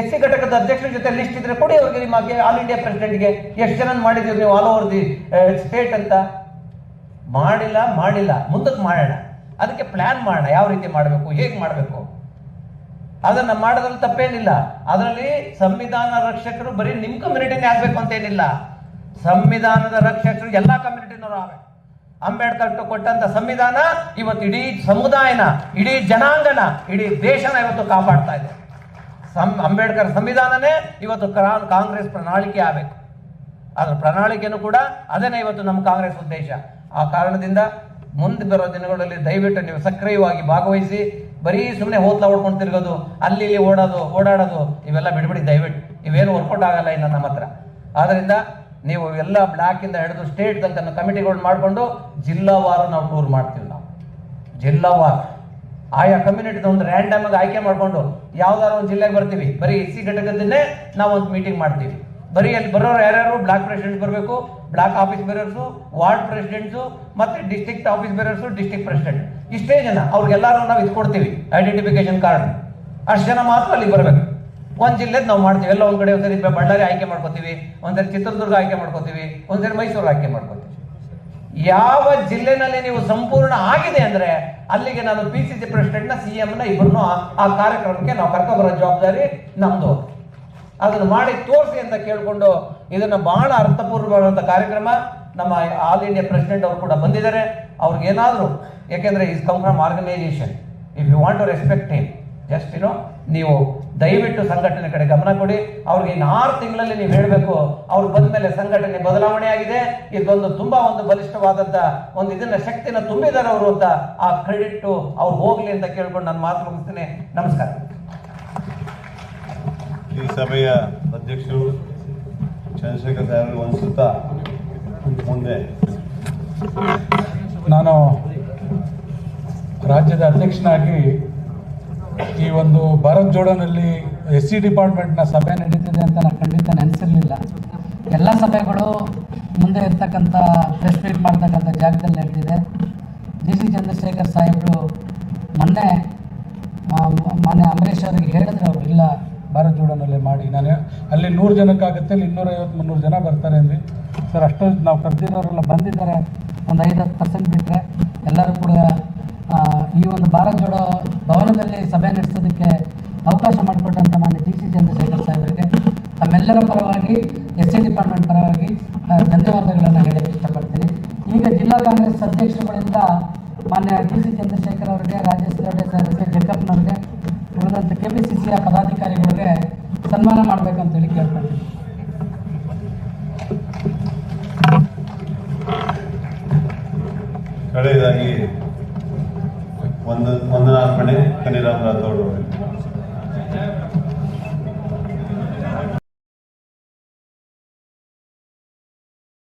ಎಸ್ ಸಿ ಘಟಕದ ಅಧ್ಯಕ್ಷರ ಜೊತೆ ಲಿಸ್ಟ್ ಇದ್ರೆ ಕೊಡಿ ಅವ್ರಿಗೆ ನಿಮ್ಮ ಆಲ್ ಇಂಡಿಯಾ ಪ್ರೆಸಿಡೆಂಟ್ಗೆ. ಎಷ್ಟು ಜನ ಮಾಡಿದ್ದೀರಿ ನೀವು ಆಲ್ ಓವರ್ ದಿ ಸ್ಟೇಟ್ ಅಂತ? ಮಾಡಿಲ್ಲ ಮಾಡಿಲ್ಲ. ಮುಂದಕ್ಕೆ ಮಾಡೋಣ. ಅದಕ್ಕೆ ಪ್ಲಾನ್ ಮಾಡೋಣ. ಯಾವ ರೀತಿ ಮಾಡಬೇಕು? ಹೇಗೆ ಮಾಡಬೇಕು? ಅದನ್ನು ಮಾಡೋದ್ರಲ್ಲಿ ತಪ್ಪೇನಿಲ್ಲ. ಅದರಲ್ಲಿ ಸಂವಿಧಾನ ರಕ್ಷಕರು ಬರೀ ನಿಮ್ಮ ಕಮ್ಯುನಿಟಿನೇ ಆಗಬೇಕು ಅಂತ ಏನಿಲ್ಲ. ಸಂವಿಧಾನದ ರಕ್ಷಕರು ಎಲ್ಲ ಕಮ್ಯುನಿಟಿನವರು ಆಗ್ಬೇಕು. ಅಂಬೇಡ್ಕರ್ ಕೊಟ್ಟಂತ ಸಂವಿಧಾನ ಇವತ್ತು ಇಡೀ ಸಮುದಾಯನ, ಇಡೀ ಜನಾಂಗನ, ಇಡೀ ದೇಶನ ಇವತ್ತು ಕಾಪಾಡ್ತಾ ಇದೆ. ಅಂಬೇಡ್ಕರ್ ಸಂವಿಧಾನನೇ ಇವತ್ತು ಕಾಂಗ್ರೆಸ್ ಪ್ರಣಾಳಿಕೆ ಆಗಬೇಕು. ಅದರ ಪ್ರಣಾಳಿಕೆನೂ ಕೂಡ ಅದೇನೇ ಇವತ್ತು ನಮ್ಮ ಕಾಂಗ್ರೆಸ್ ಉದ್ದೇಶ. ಆ ಕಾರಣದಿಂದ ಮುಂದೆ ಬರೋ ದಿನಗಳಲ್ಲಿ ದಯವಿಟ್ಟು ನೀವು ಸಕ್ರಿಯವಾಗಿ ಭಾಗವಹಿಸಿ, ಬರೀ ಸುಮ್ಮನೆ ಹೋತ್ಲ ಓಡ್ಕೊಂಡು ತಿರ್ಗೋದು, ಅಲ್ಲಿ ಇಲ್ಲಿ ಓಡೋದು, ಓಡಾಡೋದು, ಇವೆಲ್ಲ ಬಿಡ್ಬಿಡಿ ದಯವಿಟ್ಟು. ಇವೇನು ವರ್ಕೌಟ್ ಆಗಲ್ಲ ಇನ್ನು ನಮ್ಮ ಹತ್ರ. ಆದ್ರಿಂದ ನೀವು ಎಲ್ಲ ಇಂದ ಹಿಡಿದು ಸ್ಟೇಟ್ ತನಕ ಕಮಿಟಿಗಳು ಮಾಡಿಕೊಂಡು ಜಿಲ್ಲಾವಾರ ನಾವು ಟೂರ್ ಮಾಡ್ತೀವಿ ನಾವು. ಜಿಲ್ಲಾವಾರ ಆಯಾ ಕಮ್ಯುನಿಟಿದ ಒಂದು ರ್ಯಾಂಡಮ್ ಆಗಿ ಆಯ್ಕೆ ಮಾಡಿಕೊಂಡು ಯಾವ್ದಾರ ಒಂದು ಜಿಲ್ಲೆಗೆ ಬರ್ತೀವಿ. ಬರೀ ಎಸ್ ಸಿ ಘಟಕದನ್ನೇ ನಾವು ಒಂದು ಮೀಟಿಂಗ್ ಮಾಡ್ತೀವಿ. ಬರೀ ಅಲ್ಲಿ ಬರೋರು ಯಾರ್ಯಾರು? ಬ್ಲಾಕ್ ಪ್ರೆಸಿಡೆಂಟ್ ಬರಬೇಕು block office bearers ward presidents ಮತ್ತೆ district office bearers district president ಇಷ್ಟೇ ಜನ. ಅವ್ರಿಗೆಲ್ಲರೂ ನಾವು ಇದು ಕೊಡ್ತೀವಿ ಐಡೆಂಟಿಫಿಕೇಶನ್ ಕಾರ್ಡ್ ಅಷ್ಟು ಜನ ಮಾತ್ರ ಅಲ್ಲಿಗೆ ಬರಬೇಕು. ಒಂದು ಜಿಲ್ಲೆದು ನಾವು ಮಾಡ್ತೀವಿ. ಎಲ್ಲ ಒಂದು ಕಡೆ ಒಂದ್ಸರಿ ಬಳ್ಳಾರಿ ಆಯ್ಕೆ ಮಾಡ್ಕೋತೀವಿ ಒಂದ್ಸರಿ ಚಿತ್ರದುರ್ಗ ಆಯ್ಕೆ ಮಾಡ್ಕೋತೀವಿ ಒಂದ್ಸರಿ ಮೈಸೂರು ಆಯ್ಕೆ ಮಾಡ್ಕೋತೀವಿ. ಯಾವ ಜಿಲ್ಲೆನಲ್ಲಿ ನೀವು ಸಂಪೂರ್ಣ ಆಗಿದೆ ಅಂದ್ರೆ ಅಲ್ಲಿಗೆ ನಾನು ಪಿ ಸಿ ಸಿ ಪ್ರೆಸಿಡೆಂಟ್ನ ಸಿ ಎಂ ನ ಇಬ್ಬರನ್ನು ಆ ಕಾರ್ಯಕ್ರಮಕ್ಕೆ ನಾವು ಕರ್ಕೊಬರೋ ಜವಾಬ್ದಾರಿ ನಮ್ದು. ಅದನ್ನು ಮಾಡಿ ತೋರಿಸಿ ಅಂತ ಕೇಳಿಕೊಂಡು ಇದನ್ನ ಬಹಳ ಅರ್ಥಪೂರ್ವವಾದಂಥ ಕಾರ್ಯಕ್ರಮ ನಮ್ಮ ಆಲ್ ಇಂಡಿಯಾ ಪ್ರೆಸಿಡೆಂಟ್ ಅವರು ಕೂಡ ಬಂದಿದ್ದಾರೆ. ಅವ್ರಿಗೇನಾದರೂ ಯಾಕೆಂದ್ರೆ is come from organisation if you want to respect him just you know ನೀವು ದಯವಿಟ್ಟು ಸಂಘಟನೆ ಕಡೆ ಗಮನ ಕೊಡಿ. ಅವ್ರಿಗೆ ಇನ್ನು ಆರು ತಿಂಗಳಲ್ಲಿ ನೀವು ಹೇಳಬೇಕು ಅವ್ರು ಬಂದ ಮೇಲೆ ಸಂಘಟನೆ ಬದಲಾವಣೆ ಆಗಿದೆ. ಇದೊಂದು ತುಂಬಾ ಒಂದು ಬಲಿಷ್ಠವಾದಂತ ಒಂದು ಇದನ್ನ ಶಕ್ತಿನ ತುಂಬಿದ್ದಾರೆ ಅವರು ಅಂತ ಆ ಕ್ರೆಡಿಟ್ ಅವ್ರು ಹೋಗ್ಲಿ ಅಂತ ಕೇಳ್ಕೊಂಡು ನಾನು ಮಾತು ಮುಗಿಸ್ತೇನೆ. ನಮಸ್ಕಾರ. ಈ ಸಭೆಯ ಅಧ್ಯಕ್ಷರು ಚಂದ್ರಶೇಖರ್ ಸಾಹೇಬ್ ಒಂದು ಸುತ್ತ ಮುಂದೆ. ನಾನು ರಾಜ್ಯದ ಅಧ್ಯಕ್ಷನಾಗಿ ಈ ಒಂದು ಭಾರತ್ ಜೋಡೋನಲ್ಲಿ ಎಸ್ ಸಿ ಡಿಪಾರ್ಟ್ಮೆಂಟ್ನ ಸಭೆ ನಡೀತಿದೆ ಅಂತ ನಾನು ಖಂಡಿತ ನೆನೆಸಿರಲಿಲ್ಲ. ಎಲ್ಲ ಸಭೆಗಳು ಮುಂದೆ ಇರ್ತಕ್ಕಂಥ ಪ್ರೆಸ್ ಮೀಟ್ ಮಾಡ್ತಕ್ಕಂಥ ಜಾಗದಲ್ಲಿ ನಡೆದಿದೆ. ಡಿ ಸಿ ಚಂದ್ರಶೇಖರ್ ಸಾಹೇಬರು ಮೊನ್ನೆ ಮೊನ್ನೆ ಅಂಬರೀಷ್ ಅವರಿಗೆ ಹೇಳಿದ್ರು ಅವರು, ಇಲ್ಲ, ಭಾರತ್ ಜೋಡೋನಲ್ಲಿ ಮಾಡಿ. ನಾನು ಅಲ್ಲಿ ನೂರು ಜನಕ್ಕಾಗುತ್ತೆ ಅಲ್ಲಿ ಇನ್ನೂರೈವತ್ತು ಮುನ್ನೂರು ಜನ ಬರ್ತಾರೆ ಅಂದ್ವಿ. ಸರ್ ಅಷ್ಟೊಂದು ನಾವು ಕರೆದಿರೋರೆಲ್ಲ ಬಂದಿದ್ದಾರೆ. ಒಂದು ಐದು ಹತ್ತು ಪರ್ಸೆಂಟ್ ಬಿಟ್ಟರೆ ಎಲ್ಲರೂ ಕೂಡ ಈ ಒಂದು ಭಾರತ್ ಜೋಡೋ ಭವನದಲ್ಲಿ ಸಭೆ ನಡೆಸೋದಕ್ಕೆ ಅವಕಾಶ ಮಾಡಿಕೊಟ್ಟಂಥ ಮಾನ್ಯ ಜಿ ಸಿ ಚಂದ್ರಶೇಖರ್ ಸಾಹೇಬರಿಗೆ ತಮ್ಮೆಲ್ಲರ ಪರವಾಗಿ, ಎಸ್ ಸಿ ಡಿಪಾರ್ಟ್ಮೆಂಟ್ ಪರವಾಗಿ ಧನ್ಯವಾದಗಳನ್ನು ಹೇಳಕ್ಕೆ ಇಷ್ಟಪಡ್ತೀನಿ. ಈಗ ಜಿಲ್ಲಾ ಕಾಂಗ್ರೆಸ್ ಅಧ್ಯಕ್ಷರುಗಳಿಂದ ಮಾನ್ಯ ಡಿ ಸಿ ಚಂದ್ರಶೇಖರ್